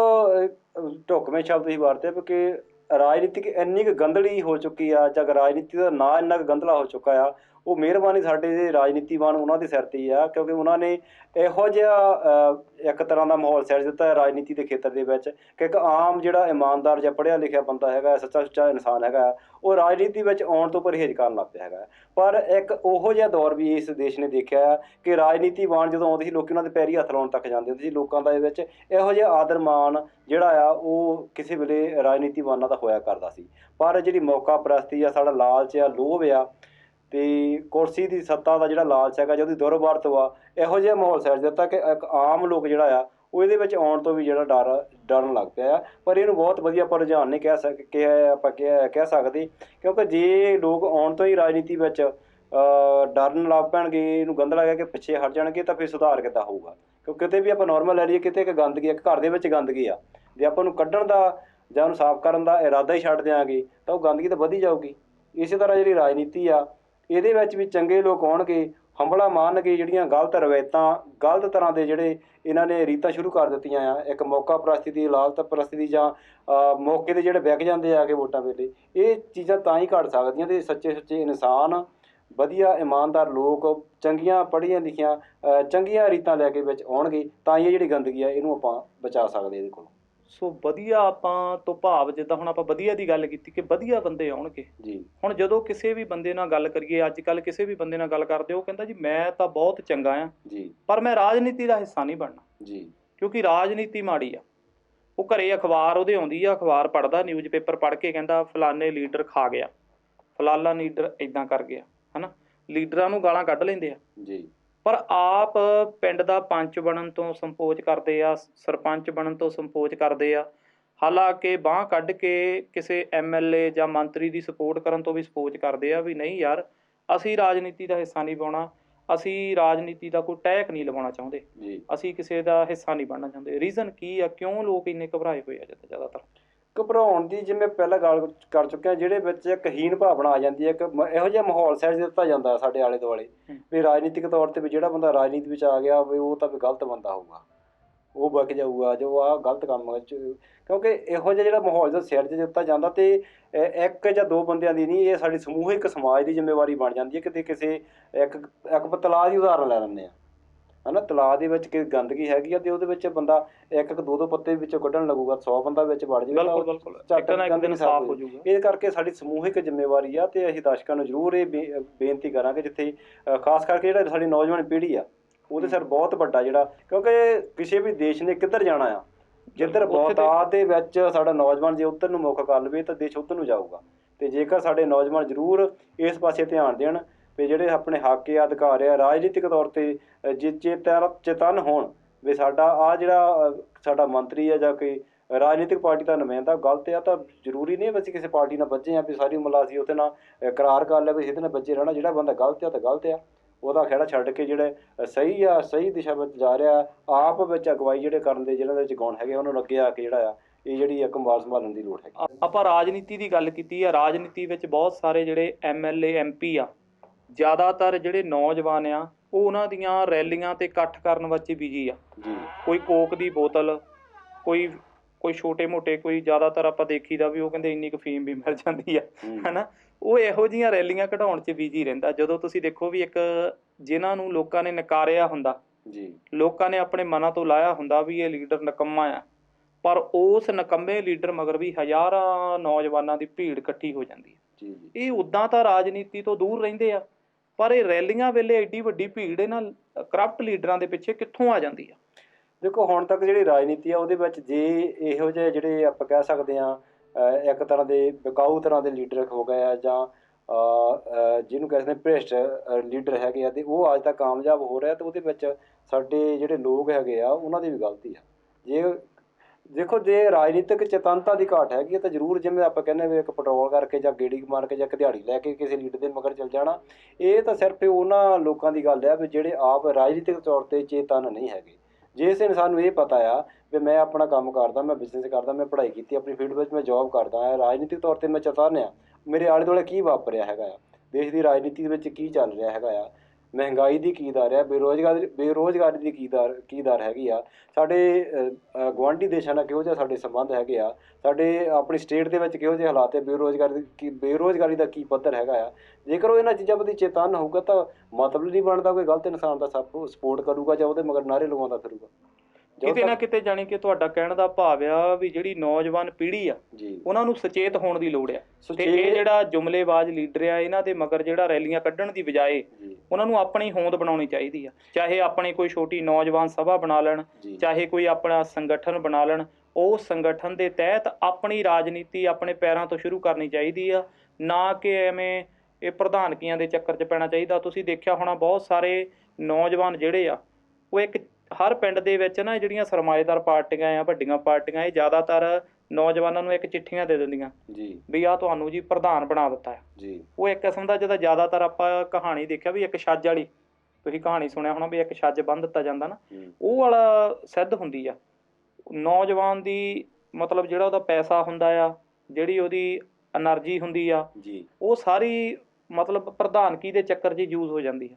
ਢੁਕਵੇਂ ਸ਼ਬਦ ਹੀ ਵਰਤੇ ਕਿਉਂਕਿ ਰਾਜਨੀਤਿਕ ਇੰਨੀ ਕੁ ਗੰਦਲੀ ਹੋ ਚੁੱਕੀ ਆ ਜਾਂ ਰਾਜਨੀਤੀ ਦਾ ਨਾਂ ਇੰਨਾ ਕੁ ਗੰਦਲਾ ਹੋ ਚੁੱਕਾ ਆ ਉਹ ਮਿਹਰਬਾਨੀ ਸਾਡੇ ਦੇ ਰਾਜਨੀਤੀਵਾਨ ਉਹਨਾਂ ਦੇ ਸਿਰ ਤੇ ਹੀ ਆ, ਕਿਉਂਕਿ ਉਹਨਾਂ ਨੇ ਇਹੋ ਜਿਹਾ ਇੱਕ ਤਰ੍ਹਾਂ ਦਾ ਮਾਹੌਲ ਸਿਰਜ ਦਿੱਤਾ ਹੈ ਰਾਜਨੀਤੀ ਦੇ ਖੇਤਰ ਦੇ ਵਿੱਚ ਕਿ ਇੱਕ ਆਮ ਜਿਹੜਾ ਇਮਾਨਦਾਰ ਜਾਂ ਪੜ੍ਹਿਆ ਲਿਖਿਆ ਬੰਦਾ ਹੈਗਾ, ਸੱਚਾ ਸੁੱਚਾ ਇਨਸਾਨ ਹੈਗਾ, ਉਹ ਰਾਜਨੀਤੀ ਵਿੱਚ ਆਉਣ ਤੋਂ ਪਰਹੇਜ਼ ਕਰਨ ਲੱਗ ਪਿਆ ਹੈਗਾ। ਪਰ ਇੱਕ ਉਹੋ ਜਿਹਾ ਦੌਰ ਵੀ ਇਸ ਦੇਸ਼ ਨੇ ਦੇਖਿਆ ਆ ਕਿ ਰਾਜਨੀਤੀਵਾਨ ਜਦੋਂ ਆਉਂਦੇ ਸੀ, ਲੋਕੀ ਉਹਨਾਂ ਦੇ ਪੈਰੀ ਹੱਥ ਲਾਉਣ ਤੱਕ ਜਾਂਦੇ ਹੁੰਦੇ ਸੀ, ਲੋਕਾਂ ਦਾ ਇਹ ਵਿੱਚ ਇਹੋ ਜਿਹਾ ਆਦਰ ਮਾਣ ਜਿਹੜਾ ਆ, ਉਹ ਕਿਸੇ ਵੇਲੇ ਰਾਜਨੀਤੀਵਾਨਾਂ ਦਾ ਹੋਇਆ ਕਰਦਾ ਸੀ। ਪਰ ਜਿਹੜੀ ਮੌਕਾ ਪ੍ਰਸਤੀ ਆ, ਸਾਡਾ ਲਾਲਚ ਆ, ਲੋਭ ਆ ਤੇ ਕੁਰਸੀ ਦੀ ਸੱਤਾ ਦਾ ਜਿਹੜਾ ਲਾਲਚ ਹੈਗਾ ਜਿਹਦੀ ਦੁਰਵਰਤ ਵਾ ਇਹੋ ਜਿਹਾ ਮਾਹੌਲ ਸਿਰਜ ਦਿੱਤਾ ਕਿ ਇੱਕ ਆਮ ਲੋਕ ਜਿਹੜਾ ਆ, ਉਹ ਇਹਦੇ ਵਿੱਚ ਆਉਣ ਤੋਂ ਵੀ ਜਿਹੜਾ ਡਰ, ਡਰਨ ਲੱਗ ਪਿਆ ਆ। ਪਰ ਇਹਨੂੰ ਬਹੁਤ ਵਧੀਆ ਆਪਾਂ ਰੁਝਾਨ ਨਹੀਂ ਕਹਿ ਸਕ ਕਿ ਆਪਾਂ ਕਹਿ ਕਹਿ ਸਕਦੇ। ਕਿਉਂਕਿ ਜੇ ਲੋਕ ਆਉਣ ਤੋਂ ਹੀ ਰਾਜਨੀਤੀ ਵਿੱਚ ਡਰਨ ਲੱਗ ਪੈਣਗੇ, ਇਹਨੂੰ ਗੰਦਲਾ ਗਿਆ ਕਿ ਪਿੱਛੇ ਹਟ ਜਾਣਗੇ, ਤਾਂ ਫਿਰ ਸੁਧਾਰ ਕਿੱਦਾਂ ਹੋਊਗਾ? ਕਿਉਂਕਿ ਕਿਤੇ ਵੀ ਆਪਾਂ ਨਾਰਮਲ ਲੈ ਲਈਏ, ਕਿਤੇ ਇੱਕ ਗੰਦਗੀ, ਇੱਕ ਘਰ ਦੇ ਵਿੱਚ ਗੰਦਗੀ ਆ। ਜੇ ਆਪਾਂ ਨੂੰ ਕੱਢਣ ਦਾ ਜਾਂ ਉਹਨੂੰ ਸਾਫ਼ ਕਰਨ ਦਾ ਇਰਾਦਾ ਹੀ ਛੱਡ ਦਿਆਂਗੇ, ਤਾਂ ਉਹ ਗੰਦਗੀ ਤਾਂ ਵਧੀ ਜਾਊਗੀ। ਇਸੇ ਤਰ੍ਹਾਂ ਜਿਹੜੀ ਰਾਜਨੀਤੀ ਆ ਇਹਦੇ ਵਿੱਚ ਵੀ ਚੰਗੇ ਲੋਕ ਆਉਣਗੇ ਹੰਬਲਾ ਮਾਰਨ ਜਿਹੜੀਆਂ ਗਲਤ ਰਵਾਇਤਾਂ, ਗਲਤ ਤਰ੍ਹਾਂ ਦੇ ਜਿਹੜੇ ਇਹਨਾਂ ਨੇ ਰੀਤਾਂ ਸ਼ੁਰੂ ਕਰ ਦਿੱਤੀਆਂ ਆ। ਇੱਕ ਮੌਕਾ ਪ੍ਰਸਤੀ ਦੀ ਲਾਲਤ ਪ੍ਰਸਤੀ ਦੀ ਜਾਂ ਮੌਕੇ ਦੇ ਜਿਹੜੇ ਵਿਕ ਜਾਂਦੇ ਆ ਕੇ ਵੋਟਾਂ ਵੇਲੇ, ਇਹ ਚੀਜ਼ਾਂ ਤਾਂ ਹੀ ਘਟ ਸਕਦੀਆਂ ਤੇ ਸੱਚੇ ਸੱਚੇ ਇਨਸਾਨ, ਵਧੀਆ, ਇਮਾਨਦਾਰ ਲੋਕ, ਚੰਗੀਆਂ ਪੜ੍ਹੀਆਂ ਲਿਖੀਆਂ ਚੰਗੀਆਂ ਰੀਤਾਂ ਲੈ ਕੇ ਵਿੱਚ ਆਉਣਗੇ, ਤਾਂ ਹੀ ਇਹ ਜਿਹੜੀ ਗੰਦਗੀ ਆ, ਇਹਨੂੰ ਆਪਾਂ ਬਚਾ ਸਕਦੇ ਇਹਦੇ ਕੋਲ। ਸੋ ਵਧੀਆ ਆਪਾਂ ਤੋਂ ਭਾਵ ਜਿੱਦਾਂ ਹੁਣ ਆਪਾਂ ਵਧੀਆ ਦੀ ਗੱਲ ਕੀਤੀ ਕਿ ਵਧੀਆ ਬੰਦੇ ਆਉਣਗੇ। ਜੀ। ਹੁਣ ਜਦੋਂ ਕਿਸੇ ਵੀ ਬੰਦੇ ਨਾਲ ਗੱਲ ਕਰੀਏ ਅੱਜ ਕੱਲ ਕਿਸੇ ਵੀ ਬੰਦੇ ਨਾਲ ਗੱਲ ਕਰਦੇ ਉਹ ਕਹਿੰਦਾ ਜੀ ਮੈਂ ਤਾਂ ਬਹੁਤ ਚੰਗਾ ਆ ਜੀ। ਪਰ ਮੈਂ ਰਾਜਨੀਤੀ ਦਾ ਹਿੱਸਾ ਨਹੀਂ ਬਣਨਾ। ਜੀ। ਕਿਉਂਕਿ ਰਾਜਨੀਤੀ ਮਾੜੀ ਆ। ਉਹ ਘਰੇ ਅਖਬਾਰ ਉਹਦੇ ਆਉਂਦੀ ਆ ਅਖਬਾਰ ਪੜਦਾ ਨਿਊਜ਼ ਪੇਪਰ ਪੜ੍ਹ ਕੇ ਕਹਿੰਦਾ ਫਲਾਣੇ ਲੀਡਰ ਖਾ ਗਿਆ। ਫਲਾਲਾ ਲੀਡਰ ਇਦਾਂ ਕਰ ਗਿਆ। ਹਨਾ? ਲੀਡਰਾਂ ਨੂੰ ਗਾਲਾਂ ਕੱਢ ਲੈਂਦੇ ਆ। ਜੀ। ਪਰ ਆਪ ਪਿੰਡ ਦਾ ਪੰਚ ਬਣਨ ਤੋਂ ਸੰਕੋਚ ਕਰਦੇ ਆ ਸਰਪੰਚ ਬਣਨ ਤੋਂ ਸੰਕੋਚ ਕਰਦੇ ਆ। ਹਾਲਾਂਕਿ ਬਾਹ ਕੱਢ ਕੇ ਕਿਸੇ ਐਮਐਲਏ ਜਾਂ ਮੰਤਰੀ ਦੀ ਸਪੋਰਟ ਕਰਨ ਤੋਂ ਵੀ ਸੰਕੋਚ ਕਰਦੇ ਆ ਵੀ ਨਹੀਂ ਯਾਰ ਅਸੀਂ ਰਾਜਨੀਤੀ ਦਾ ਹਿੱਸਾ ਨਹੀਂ ਪਾਉਣਾ ਅਸੀਂ ਰਾਜਨੀਤੀ ਦਾ ਕੋਈ ਟੈਕ ਨਹੀਂ ਲਵਾਉਣਾ ਚਾਹੁੰਦੇ। ਅਸੀਂ ਕਿਸੇ ਦਾ ਹਿੱਸਾ ਨਹੀਂ ਬਣਨਾ ਚਾਹੁੰਦੇ। ਰੀਜ਼ਨ ਕੀ ਆ? ਕਿਉਂ ਲੋਕ ਇੰਨੇ ਘਬਰਾਏ ਹੋਏ ਆ ਜ਼ਿਆਦਾ ਜ਼ਿਆਦਾਤਰ? ਘਬਰਾਉਣ ਦੀ ਜਿਵੇਂ ਪਹਿਲਾਂ ਗੱਲ ਕਰ ਚੁੱਕੇ ਹਾਂ ਜਿਹੜੇ ਵਿੱਚ ਇੱਕ ਹੀਨ ਭਾਵਨਾ ਆ ਜਾਂਦੀ ਹੈ ਇੱਕ ਮ- ਇਹੋ ਜਿਹਾ ਮਾਹੌਲ ਸਿਰਜ ਦਿੱਤਾ ਜਾਂਦਾ ਸਾਡੇ ਆਲੇ ਦੁਆਲੇ। ਵੀ ਰਾਜਨੀਤਿਕ ਤੌਰ ਤੇ ਵੀ ਜਿਹੜਾ ਬੰਦਾ ਰਾਜਨੀਤੀ ਵਿੱਚ ਆ ਗਿਆ ਵੀ ਉਹ ਤਾਂ ਵੀ ਗਲਤ ਬੰਦਾ ਹੋਊਗਾ ਉਹ ਬਕ ਜਾਊਗਾ ਜੋ ਆ ਗਲਤ ਕੰਮ ਵਿੱਚ ਕਿਉਂਕਿ ਇਹੋ ਜਿਹਾ ਜਿਹੜਾ ਮਾਹੌਲ ਜਦ ਸਿਰਜ ਦਿੱਤਾ ਜਾਂਦਾ ਤੇ ਇੱਕ ਜਾਂ ਦੋ ਬੰਦਿਆਂ ਦੀ ਨਹੀਂ ਇਹ ਸਾਡੀ ਸਮੂਹਿਕ ਸਮਾਜ ਦੀ ਜ਼ਿੰਮੇਵਾਰੀ ਬਣ ਜਾਂਦੀ ਹੈ ਕਿਤੇ ਕਿਸੇ ਇੱਕ ਇੱਕ ਤਲਾਅ ਦੀ ਉਦਾਹਰਨ ਲੈ ਲੈਂਦੇ ਆ ਹਨਾ ਤਲਾਅ ਦੇ ਵਿੱਚ ਕਿ ਗੰਦਗੀ ਹੈਗੀ ਆ ਤੇ ਉਹਦੇ ਵਿੱਚ ਬੰਦਾ ਇੱਕ ਇੱਕ ਦੋ ਦੋ ਪੱਤੇ ਵਿੱਚੋਂ ਕੱਢਣ ਲੱਗੂਗਾ 100 ਬੰਦਾ ਵਿੱਚ ਵੜ ਜਾਵੇ ਬਿਲਕੁਲ ਬਿਲਕੁਲ। ਇੱਕ ਨਾ ਇੱਕ ਦਿਨ ਸਾਫ਼ ਹੋ ਜਾਊਗਾ ਇਹ ਕਰਕੇ ਸਾਡੀ ਸਮੂਹਿਕ ਜ਼ਿੰਮੇਵਾਰੀ ਆ ਤੇ ਅਸੀਂ ਦਰਸ਼ਕਾਂ ਨੂੰ ਜ਼ਰੂਰ ਇਹ ਬੇਨਤੀ ਕਰਾਂਗੇ ਜਿੱਥੇ ਖਾਸ ਕਰਕੇ ਜਿਹੜਾ ਸਾਡੀ ਨੌਜਵਾਨ ਪੀੜ੍ਹੀ ਆ ਉਹਦੇ ਸਿਰ ਬਹੁਤ ਵੱਡਾ ਜਿਹੜਾ ਕਿਉਂਕਿ ਕਿਸੇ ਵੀ ਦੇਸ਼ ਨੇ ਕਿੱਧਰ ਜਾਣਾ ਆ ਜਿੱਧਰ ਬਹੁਤਾਤ ਦੇ ਵਿੱਚ ਸਾਡਾ ਨੌਜਵਾਨ ਜੇ ਉੱਧਰ ਨੂੰ ਮੁੱਖ ਕਰ ਲਵੇ ਤਾਂ ਦੇਸ਼ ਉੱਧਰ ਨੂੰ ਜਾਊਗਾ। ਤੇ ਜੇਕਰ ਸਾਡੇ ਨੌਜਵਾਨ ਜ਼ਰੂਰ ਇਸ ਪਾਸੇ ਧਿਆਨ ਦੇਣ ਵੀ ਜਿਹੜੇ ਆਪਣੇ ਹੱਕ ਆ ਅਧਿਕਾਰ ਆ ਰਾਜਨੀਤਿਕ ਤੌਰ ਤੇ ਜੇ ਚੇਤਨ ਚੇਤਨ ਹੋਣ ਵੀ ਸਾਡਾ ਆ ਜਿਹੜਾ ਸਾਡਾ ਮੰਤਰੀ ਆ ਜਾਂ ਕੋਈ ਰਾਜਨੀਤਿਕ ਪਾਰਟੀ ਦਾ ਨੁਮਾਇੰਦਾ ਗਲਤ ਆ ਤਾਂ ਜ਼ਰੂਰੀ ਨਹੀਂ ਵੀ ਅਸੀਂ ਕਿਸੇ ਪਾਰਟੀ ਨਾਲ ਬੱਝੇ ਆ ਵੀ ਸਾਰੀ ਉਮਰ ਅਸੀਂ ਉਹਦੇ ਨਾਲ ਅ, ਇਕਰਾਰ ਕਰ ਲਿਆ ਵੀ ਇਹਦੇ ਨਾਲ ਬੱਝੇ ਰਹਿਣਾ ਜਿਹੜਾ ਬੰਦਾ ਗਲਤ ਆ ਤਾਂ ਗਲਤ ਆ। ਉਹਦਾ ਖਹਿੜਾ ਛੱਡ ਕੇ ਜਿਹੜੇ ਸਹੀ ਆ ਸਹੀ ਦਿਸ਼ਾ ਵਿੱਚ ਜਾ ਰਿਹਾ ਆਪ ਵਿੱਚ ਅਗਵਾਈ ਜਿਹੜੇ ਕਰਨ ਦੇ ਜਿਹਨਾਂ ਦੇ ਵਿੱਚ ਗੁਣ ਹੈਗੇ ਉਹਨਾਂ ਨੂੰ ਅੱਗੇ ਆ ਕੇ ਜਿਹੜਾ ਆ ਇਹ ਜਿਹੜੀ ਆ ਮਾਰ ਸੰਭਾਲਣ ਦੀ ਲੋੜ ਹੈ ਆਪਾਂ ਰਾਜਨੀਤੀ ਦੀ ਗੱਲ ਕੀਤੀ ਆ ਰਾਜਨੀਤੀ ਵਿੱਚ ਬਹੁਤ ਸਾਰੇ ਜਿਹੜੇ ਐਮਐਲਏ ਐਮਪੀ ਆ ਜ਼ਿਆਦਾਤਰ ਜਿਹੜੇ ਨੌਜਵਾਨ ਆ ਉਹ ਉਹਨਾਂ ਦੀਆਂ ਰੈਲੀਆਂ ਤੇ ਇਕੱਠ ਕਰਨ ਵਿੱਚ ਬਿਜ਼ੀ ਆ। ਜੀ। ਕੋਈ ਕੋਕ ਦੀ ਬੋਤਲ ਕੋਈ ਕੋਈ ਛੋਟੇ-ਮੋਟੇ ਕੋਈ ਜ਼ਿਆਦਾਤਰ ਆਪਾਂ ਦੇਖੀਦਾ ਵੀ ਉਹ ਕਹਿੰਦੇ ਇੰਨੀ ਕੁ ਫੀਮ ਵੀ ਮਿਲ ਜਾਂਦੀ ਆ। ਹਨਾ? ਉਹ ਇਹੋ ਜੀਆਂ ਰੈਲੀਆਂ ਕਢਾਉਣ 'ਚ ਬਿਜ਼ੀ ਰਹਿੰਦਾ। ਜਦੋਂ ਤੁਸੀਂ ਦੇਖੋ ਵੀ ਇੱਕ ਜਿਨ੍ਹਾਂ ਨੂੰ ਲੋਕਾਂ ਨੇ ਨਕਾਰਿਆ ਹੁੰਦਾ ਜੀ। ਲੋਕਾਂ ਨੇ ਆਪਣੇ ਮਨਾਂ ਤੋਂ ਲਾਇਆ ਹੁੰਦਾ ਵੀ ਇਹ ਲੀਡਰ ਨਕੰਮਾ ਆ। ਪਰ ਉਸ ਨਕੰਮੇ ਲੀਡਰ ਮਗਰ ਵੀ ਹਜ਼ਾਰਾਂ ਨੌਜਵਾਨਾਂ ਦੀ ਭੀੜ ਇਕੱਠੀ ਹੋ ਜਾਂਦੀ ਹੈ ਇਹ ਉਦਾਂ ਤਾਂ ਰਾਜਨੀਤੀ ਤੋਂ ਦੂਰ ਰਹਿੰਦੇ ਆ ਪਰ ਇਹ ਰੈਲੀਆਂ ਵੇਲੇ ਐਡੀ ਵੱਡੀ ਭੀੜ ਇਹਨਾਂ ਕਰਪਟ ਲੀਡਰਾਂ ਦੇ ਪਿੱਛੇ ਕਿੱਥੋਂ ਆ ਜਾਂਦੀ ਆ? ਦੇਖੋ ਹੁਣ ਤੱਕ ਜਿਹੜੀ ਰਾਜਨੀਤੀ ਆ ਉਹਦੇ ਵਿੱਚ ਜੇ ਇਹੋ ਜਿਹੇ ਜਿਹੜੇ ਆਪਾਂ ਕਹਿ ਸਕਦੇ ਆ ਇੱਕ ਤਰ੍ਹਾਂ ਦੇ ਵਿਕਾਊ ਤਰ੍ਹਾਂ ਦੇ ਲੀਡਰ ਹੋ ਗਏ ਆ ਜਾਂ ਜਿਹਨੂੰ ਕਹਿੰਦੇ ਨੇ ਭ੍ਰਿਸ਼ਟ ਲੀਡਰ ਹੈਗੇ ਆ ਤੇ ਉਹ ਅੱਜ ਤੱਕ ਕਾਮਯਾਬ ਹੋ ਰਿਹਾ ਤੇ ਉਹਦੇ ਵਿੱਚ ਸਾਡੇ ਜਿਹੜੇ ਲੋਕ ਹੈਗੇ ਆ ਉਹਨਾਂ ਦੀ ਵੀ ਗਲਤੀ ਆ। ਜੇ ਦੇਖੋ, ਜੇ ਰਾਜਨੀਤਿਕ ਚੇਤਨਤਾ ਦੀ ਘਾਟ ਹੈਗੀ ਆ ਤਾਂ ਜ਼ਰੂਰ ਜਿਵੇਂ ਆਪਾਂ ਕਹਿੰਦੇ ਵੀ ਇੱਕ ਪੈਟਰੋਲ ਕਰਕੇ ਜਾਂ ਗੇੜੀ ਮਾਰ ਕੇ ਜਾਂ ਇੱਕ ਦਿਹਾੜੀ ਲੈ ਕੇ ਕਿਸੇ ਲੀਡਰ ਦੇ ਮਗਰ ਚੱਲ ਜਾਣਾ, ਇਹ ਤਾਂ ਸਿਰਫ ਉਹਨਾਂ ਲੋਕਾਂ ਦੀ ਗੱਲ ਆ ਵੀ ਜਿਹੜੇ ਆਪ ਰਾਜਨੀਤਿਕ ਤੌਰ ਤੇ ਚੇਤਨ ਨਹੀਂ ਹੈਗੇ। ਜੇ ਇਸ ਇਨਸਾਨ ਨੂੰ ਇਹ ਪਤਾ ਆ ਵੀ ਮੈਂ ਆਪਣਾ ਕੰਮ ਕਰਦਾ, ਮੈਂ ਬਿਜ਼ਨਸ ਕਰਦਾ, ਮੈਂ ਪੜ੍ਹਾਈ ਕੀਤੀ, ਆਪਣੀ ਫੀਲਡ ਵਿੱਚ ਮੈਂ ਜੌਬ ਕਰਦਾ ਆ ਰਾਜਨੀਤਿਕ ਤੌਰ ਤੇ ਮੈਂ ਚੇਤਨ ਆ, ਮੇਰੇ ਆਲੇ ਦੁਆਲੇ ਕੀ ਵਾਪਰਿਆ ਹੈਗਾ ਆ? ਦੇਸ਼ ਦੀ ਰਾਜਨੀਤੀ ਦੇ ਵਿੱਚ ਕੀ ਚੱਲ ਰਿਹਾ ਹੈਗਾ ਆ? ਮਹਿੰਗਾਈ ਦੀ ਕੀ ਦਰ ਹੈ, ਬੇਰੋਜ਼ਗਾਰੀ ਬੇਰੋਜ਼ਗਾਰੀ ਦੀ ਕੀ ਦਰ ਕੀ ਦਰ ਹੈਗੀ ਆ। ਸਾਡੇ ਗਵਾਂਢੀ ਦੇਸ਼ਾਂ ਨਾਲ ਕਿਹੋ ਜਿਹਾ ਸਾਡੇ ਸੰਬੰਧ ਹੈਗੇ ਆ? ਸਾਡੇ, ਆਪਣੀ ਸਟੇਟ ਦੇ ਵਿੱਚ ਕਿਹੋ ਜਿਹੇ ਹਾਲਾਤ ਹੈ? ਬੇਰੋਜ਼ਗਾਰੀ ਕੀ, ਬੇਰੋਜ਼ਗਾਰੀ ਦਾ ਕੀ ਪੱਧਰ ਹੈਗਾ ਆ? ਜੇਕਰ ਉਹ ਇਹਨਾਂ ਚੀਜ਼ਾਂ ਪ੍ਰਤੀ ਚੇਤਨ ਹੋਊਗਾ ਤਾਂ ਮਤਲਬ ਨਹੀਂ ਬਣਦਾ, ਕੋਈ ਗਲਤ ਇਨਸਾਨ ਦਾ ਸਭ ਸਪੋਰਟ ਕਰੂਗਾ ਜਾਂ ਉਹਦੇ ਮਗਰ ਨਾਰੇ ਲਗਾਉਂਦਾ ਫਿਰੂਗਾ। ਕਿਤੇ ਨਾ ਕਿਤੇ ਜਾਣੀ ਕਿ ਤੁਹਾਡਾ ਕਹਿਣ ਦਾ ਭਾਵ ਆ ਵੀ ਜਿਹੜੀ ਨੌਜਵਾਨ ਪੀੜ੍ਹੀ ਆ ਉਹਨਾਂ ਨੂੰ ਸੁਚੇਤ ਹੋਣ ਦੀ ਲੋੜ ਆ। ਤੇ ਇਹ ਜਿਹੜਾ ਜੁਮਲੇਬਾਜ਼ ਲੀਡਰ ਆ ਇਹਨਾਂ ਦੇ ਮਗਰ ਜਿਹੜਾ ਰੈਲੀਆਂ ਕੱਢਣ ਦੀ ਬਜਾਏ ਉਹਨਾਂ ਨੂੰ ਆਪਣੀ ਹੋਂਦ ਬਣਾਉਣੀ ਚਾਹੀਦੀ ਆ। ਚਾਹੇ ਆਪਣੀ ਕੋਈ ਛੋਟੀ ਨੌਜਵਾਨ ਸਭਾ ਬਣਾ ਲੈਣ ਚਾਹੇ ਕੋਈ ਆਪਣਾ ਸੰਗਠਨ ਬਣਾ ਲੈਣ ਉਸ ਸੰਗਠਨ ਦੇ ਤਹਿਤ ਆਪਣੀ ਰਾਜਨੀਤੀ ਆਪਣੇ ਪੈਰਾਂ ਤੋਂ ਸ਼ੁਰੂ ਕਰਨੀ ਚਾਹੀਦੀ ਆ। ਨਾ ਕਿ ਐਵੇਂ ਇਹ ਪ੍ਰਧਾਨਕੀਆਂ ਦੇ ਚੱਕਰ 'ਚ ਪੈਣਾ ਚਾਹੀਦਾ। ਤੁਸੀਂ ਦੇਖਿਆ ਹੋਣਾ ਬਹੁਤ ਸਾਰੇ ਨੌਜਵਾਨ ਜਿਹੜੇ ਆ ਉਹ ਇੱਕ ਹਰ ਪਿੰਡ ਦੇ ਵਿੱਚ ਨਾ ਜਿਹੜੀਆਂ ਸਰਮਾਏਦਾਰ ਪਾਰਟੀਆਂ ਆ ਵੱਡੀਆਂ ਪਾਰਟੀਆਂ ਇਹ ਜ਼ਿਆਦਾਤਰ ਨੌਜਵਾਨਾਂ ਨੂੰ ਇੱਕ ਚਿੱਠੀਆਂ ਦੇ ਦਿੰਦੀਆਂ। ਜੀ। ਵੀ ਆ ਤੁਹਾਨੂੰ ਜੀ ਪ੍ਰਧਾਨ ਬਣਾ ਦਿੱਤਾ ਜੀ। ਉਹ ਇੱਕ ਕਿਸਮ ਦਾ ਜਿਹਦਾ ਜ਼ਿਆਦਾਤਰ ਆਪਾਂ ਕਹਾਣੀ ਦੇਖਿਆ ਵੀ ਇੱਕ ਛੱਜ ਵਾਲੀ ਤੁਸੀਂ ਕਹਾਣੀ ਸੁਣਿਆ ਹੋਣਾ ਵੀ ਇੱਕ ਛੱਜ ਬੰਨ ਦਿੱਤਾ ਜਾਂਦਾ ਨਾ। ਉਹ ਵਾਲਾ ਸਿੱਧ ਹੁੰਦੀ ਆ। ਨੌਜਵਾਨ ਦੀ ਮਤਲਬ ਜਿਹੜਾ ਉਹਦਾ ਪੈਸਾ ਹੁੰਦਾ ਆ ਜਿਹੜੀ ਉਹਦੀ એનર્ਜੀ ਹੁੰਦੀ ਆ ਉਹ ਸਾਰੀ ਮਤਲਬ ਪ੍ਰਧਾਨਕੀ ਦੇ ਚੱਕਰ 'ਚ ਯੂਜ਼ ਹੋ ਜਾਂਦੀ ਆ।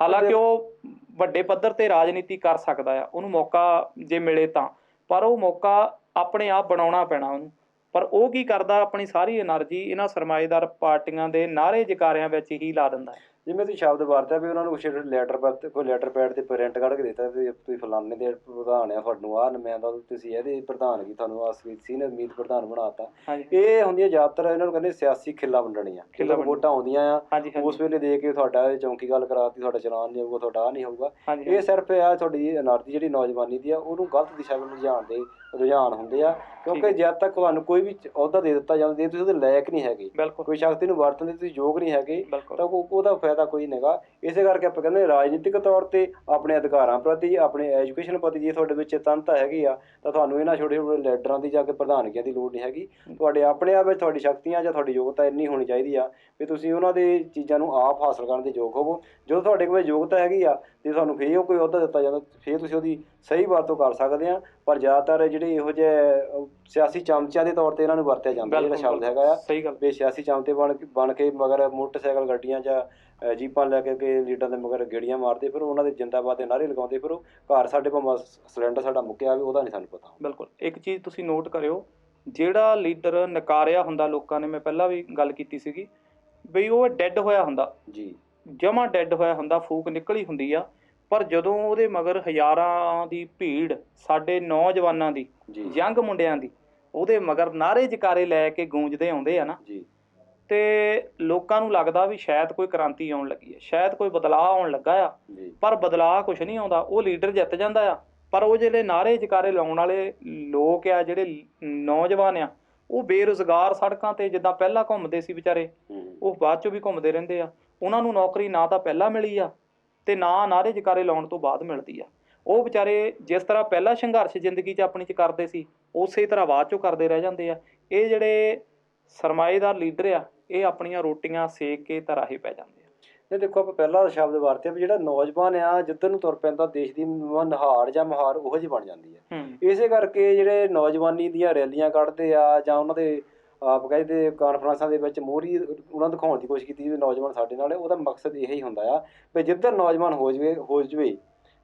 ਹਾਲਾਂਕਿ ਉਹ ਵੱਡੇ ਪੱਧਰ ਤੇ ਰਾਜਨੀਤੀ ਕਰ ਸਕਦਾ ਆ ਉਹਨੂੰ ਮੌਕਾ ਜੇ ਮਿਲੇ ਤਾਂ। ਪਰ ਉਹ ਮੌਕਾ ਆਪਣੇ ਆਪ ਬਣਾਉਣਾ ਪੈਣਾ ਉਹਨੂੰ। ਪਰ ਉਹ ਕੀ ਕਰਦਾ ਆਪਣੀ ਸਾਰੀ એનર્ਜੀ ਇਹਨਾਂ ਸਰਮਾਏਦਾਰ ਪਾਰਟੀਆਂ ਦੇ ਨਾਰੇ ਜਕਾਰਿਆਂ ਵਿੱਚ ਹੀ ਲਾ ਦਿੰਦਾ ਹੈ। ਜਿਵੇਂ ਤੁਸੀਂ ਸ਼ਬਦ ਵਰਤਿਆ ਵੀ ਉਹਨਾਂ ਨੂੰ ਕੁਛ ਲੈਟਰ ਪਰ ਤੇ ਕੋਈ ਲੈਟਰ ਪੈਡ ਤੇ ਪ੍ਰਿੰਟ ਕੱਢ ਕੇ ਦਿੱਤਾ ਤੇ ਤੁਸੀਂ ਫਲਾਣੇ ਦੇ ਪ੍ਰਧਾਨ ਆ ਤੁਹਾਨੂੰ ਆ ਨਮਾਇੰਦਾ ਤੁਸੀਂ ਇਹਦੇ ਪ੍ਰਧਾਨਗੀ ਤੁਹਾਨੂੰ ਅਸਮੀਤ ਸੀਨੀਅਰ ਮੀਤ ਪ੍ਰਧਾਨ ਬਣਾਤਾ ਇਹ ਹੁੰਦੀਆਂ ਜ਼ਿਆਦਾਤਰ ਇਹਨਾਂ ਨੂੰ ਕਹਿੰਦੇ ਸਿਆਸੀ ਖਿੱਲਾ ਵੰਡਣੀਆਂ ਖਿੱਲਾ ਵੋਟਾਂ ਆਉਂਦੀਆਂ ਆ ਉਸ ਵੇਲੇ ਦੇ ਕੇ ਤੁਹਾਡਾ ਇਹ ਚੌਂਕੀ ਗੱਲ ਕਰਾਤੀ ਤੁਹਾਡਾ ਚਲਾਨ ਨਹੀਂ ਹੋਊਗਾ ਤੁਹਾਡਾ ਆ ਨਹੀਂ ਹੋਊਗਾ। ਇਹ ਸਿਰਫ ਆ ਤੁਹਾਡੀ ਅਨਾਰਤੀ ਜਿਹੜੀ ਨੌਜਵਾਨੀ ਦੀ ਆ ਉਹਨੂੰ ਗਲਤ ਦਿਸ਼ਾ ਵੱਲ ਲਿਜਾਣ ਦੇ ਰੁਝਾਨ ਹੁੰਦੇ ਆ ਕਿਉਂਕਿ ਜਦ ਤੱਕ ਤੁਹਾਨੂੰ ਕੋਈ ਵੀ ਅਹੁਦਾ ਦੇ ਦਿੱਤਾ ਜਾਂਦਾ ਜੇ ਤੁਸੀਂ ਉਹਦੇ ਲਾਇਕ ਨਹੀਂ ਹੈਗੇ ਕੋਈ ਸ਼ਕਤੀ ਨੂੰ ਵਰਤਣ ਦੇ ਤੁਸੀਂ ਯੋਗ ਨਹੀਂ ਹੈਗੇ ਤਾਂ ਉਹਦਾ ਫਾਇਦਾ ਕੋਈ ਨਹੀਂਗਾ ਇਸੇ ਕਰਕੇ ਆਪਾਂ ਕਹਿੰਦੇ ਰਾਜਨੀਤਿਕ ਤੌਰ ਤੇ ਆਪਣੇ ਅਧਿਕਾਰਾਂ ਪ੍ਰਤੀ ਆਪਣੇ ਐਜੂਕੇਸ਼ਨ ਪ੍ਰਤੀ ਜੇ ਤੁਹਾਡੇ ਵਿੱਚ ਚੇਤਨਤਾ ਹੈਗੀ ਆ ਤਾਂ ਤੁਹਾਨੂੰ ਇਹਨਾਂ ਛੋਟੇ ਛੋਟੇ ਲੀਡਰਾਂ ਦੀ ਜਾ ਕੇ ਪ੍ਰਧਾਨਗੀਆਂ ਦੀ ਲੋੜ ਨਹੀਂ ਹੈਗੀ। ਤੁਹਾਡੇ ਆਪਣੇ ਆਪ ਵਿੱਚ ਤੁਹਾਡੀ ਸ਼ਕਤੀਆਂ ਜਾਂ ਤੁਹਾਡੀ ਯੋਗਤਾ ਇੰਨੀ ਹੋਣੀ ਚਾਹੀਦੀ ਆ ਵੀ ਤੁਸੀਂ ਉਹਨਾਂ ਦੇ ਚੀਜ਼ਾਂ ਨੂੰ ਆਪ ਹਾਸਲ ਕਰਨ ਦੇ ਯੋਗ ਹੋਵੋ। ਜਦੋਂ ਤੁਹਾਡੇ ਕੋਲ ਯੋਗਤਾ ਹੈਗੀ ਆ ਤੇ ਤੁਹਾਨੂੰ ਫੇਰ ਉਹ ਕੋਈ ਅਹੁਦਾ ਦਿੱਤਾ ਜਾਂਦਾ ਫੇਰ ਤੁਸੀਂ ਉਹਦੀ ਸਹੀ ਵਰਤੋਂ ਕਰ ਸਕਦੇ ਆ ਪਰ ਜ਼ਿਆਦਾਤਰ ਜਿਹੜੇ ਇਹੋ ਜਿਹੇ ਸਿਆਸੀ ਚਮਚਿਆਂ ਦੇ ਤੌਰ ਤੇ ਇਹਨਾਂ ਨੂੰ ਵਰਤਿਆ ਜਾਂਦਾ ਜਿਹੜਾ ਸ਼ਬਦ ਹੈਗਾ ਆ। ਸਹੀ ਗੱਲ। ਵੀ ਸਿਆਸੀ ਚਮਤੇ ਬਣ ਕੇ ਬਣ ਕੇ ਮਗਰ ਮੋਟਰਸਾਈਕਲ ਗੱਡੀਆਂ ਜਾਂ ਜੀਪਾਂ ਲੈ ਕੇ ਕੇ ਲੀਡਰਾਂ ਦੇ ਮਗਰ ਗੇੜੀਆਂ ਮਾਰਦੇ ਫਿਰ ਉਹਨਾਂ ਦੇ ਜਿੰਦਾਬਾਦ ਦੇ ਨਾਰੇ ਲਗਾਉਂਦੇ ਫਿਰ ਉਹ ਘਰ ਸਾਡੇ ਭਾਵੇਂ ਸਿਲੰਡਰ ਸਾਡਾ ਮੁੱਕਿਆ ਵੀ ਉਹਦਾ ਨਹੀਂ ਸਾਨੂੰ ਪਤਾ। ਬਿਲਕੁਲ ਇੱਕ ਚੀਜ਼ ਤੁਸੀਂ ਨੋਟ ਕਰਿਓ ਜਿਹੜਾ ਲੀਡਰ ਨਕਾਰਿਆ ਹੁੰਦਾ ਲੋਕਾਂ ਨੇ ਮੈਂ ਪਹਿਲਾਂ ਵੀ ਗੱਲ ਕੀਤੀ ਸੀਗੀ ਬਈ ਉਹ ਡੈੱਡ ਹੋਇਆ ਹੁੰਦਾ। ਜੀ। ਜਮਾ ਡੈੱਡ ਹੋਇਆ ਹੁੰਦਾ ਫੂਕ ਨਿਕਲੀ ਹੁੰਦੀ ਆ ਪਰ ਜਦੋਂ ਉਹਦੇ ਮਗਰ ਹਜ਼ਾਰਾਂ ਦੀ ਭੀੜ ਸਾਡੇ ਨੌਜਵਾਨਾਂ ਦੀ ਯੰਗ ਮੁੰਡਿਆਂ ਦੀ ਉਹਦੇ ਮਗਰ ਨਾਰੇ ਜਕਾਰੇ ਲੈ ਕੇ ਗੂੰਜਦੇ ਆਉਂਦੇ ਆ ਨਾ ਜੀ। ਤੇ ਲੋਕਾਂ ਨੂੰ ਲੱਗਦਾ ਵੀ ਸ਼ਾਇਦ ਕੋਈ ਕ੍ਰਾਂਤੀ ਆਉਣ ਲੱਗੀ ਹੈ ਸ਼ਾਇਦ ਕੋਈ ਬਦਲਾਅ ਆਉਣ ਲੱਗਾ ਆ। ਪਰ ਬਦਲਾਅ ਕੁਝ ਨਹੀਂ ਆਉਂਦਾ ਉਹ ਲੀਡਰ ਜਿੱਤ ਜਾਂਦਾ ਆ। ਪਰ ਉਹ ਜਿਹੜੇ ਨਾਰੇ ਜਕਾਰੇ ਲਾਉਣ ਵਾਲੇ ਲੋਕ ਆ ਜਿਹੜੇ ਨੌਜਵਾਨ ਆ ਉਹ ਬੇਰੁਜ਼ਗਾਰ ਸੜਕਾਂ ਤੇ ਜਿੱਦਾਂ ਪਹਿਲਾਂ ਘੁੰਮਦੇ ਸੀ ਵਿਚਾਰੇ ਉਹ ਬਾਅਦ ਚੋਂ ਵੀ ਘੁੰਮਦੇ ਰਹਿੰਦੇ ਆ। ਉਹਨਾਂ ਨੂੰ ਨੌਕਰੀ ਨਾ ਤਾਂ ਪਹਿਲਾਂ ਮਿਲੀ ਆ ਤੇ ਨਾ ਨਾਰੇ ਜਕਾਰੇ ਲਾਉਣ ਤੋਂ ਬਾਅਦ ਮਿਲਦੀ ਆ। ਉਹ ਵਿਚਾਰੇ ਜਿਸ ਤਰ੍ਹਾਂ ਪਹਿਲਾ ਸੰਘਰਸ਼ ਜ਼ਿੰਦਗੀ 'ਚ ਆਪਣੀ 'ਚ ਕਰਦੇ ਸੀ ਉਸੇ ਤਰ੍ਹਾਂ ਬਾਅਦ ਚੋਂ ਕਰਦੇ ਰਹਿ ਜਾਂਦੇ ਆ। ਇਹ ਜਿਹੜੇ ਸਰਮਾਏਦਾਰ ਲੀਡਰ ਆ ਇਹ ਆਪਣੀਆਂ ਰੋਟੀਆਂ ਸੇਕ ਕੇ ਤਰਾਹੇ ਪੈ ਜਾਂਦੇ ਆ। ਇਹ ਦੇਖੋ ਆਪਾਂ ਪਹਿਲਾ ਸ਼ਬਦ ਵਰਤਿਆ ਵੀ ਜਿਹੜਾ ਨੌਜਵਾਨ ਆ ਜਿੱਧਰ ਨੂੰ ਤੁਰ ਪੈਂਦਾ ਦੇਸ਼ ਦੀ ਨਹਾਰ ਜਾਂ ਮਹਾਰ ਉਹੋ ਜਿਹੀ ਬਣ ਜਾਂਦੀ ਹੂੰ। ਇਸੇ ਕਰਕੇ ਜਿਹੜੇ ਨੌਜਵਾਨੀ ਦੀਆਂ ਰੈਲੀਆਂ ਕੱਢਦੇ ਆ ਜਾਂ ਉਹਨਾਂ ਦੇ ਆਪ ਕਹਿੰਦੇ ਕਾਨਫਰੰਸਾਂ ਦੇ ਵਿੱਚ ਮੋਹਰੀ ਉਹਨਾਂ ਨੂੰ ਦਿਖਾਉਣ ਦੀ ਕੋਸ਼ਿਸ਼ ਕੀਤੀ ਵੀ ਨੌਜਵਾਨ ਸਾਡੇ ਨਾਲ ਹੈ, ਉਹਦਾ ਮਕਸਦ ਇਹ ਹੀ ਹੁੰਦਾ ਆ ਵੀ ਜਿੱਧਰ ਨੌਜਵਾਨ ਹੋ ਜਵੇ ਹੋ ਜਵੇ,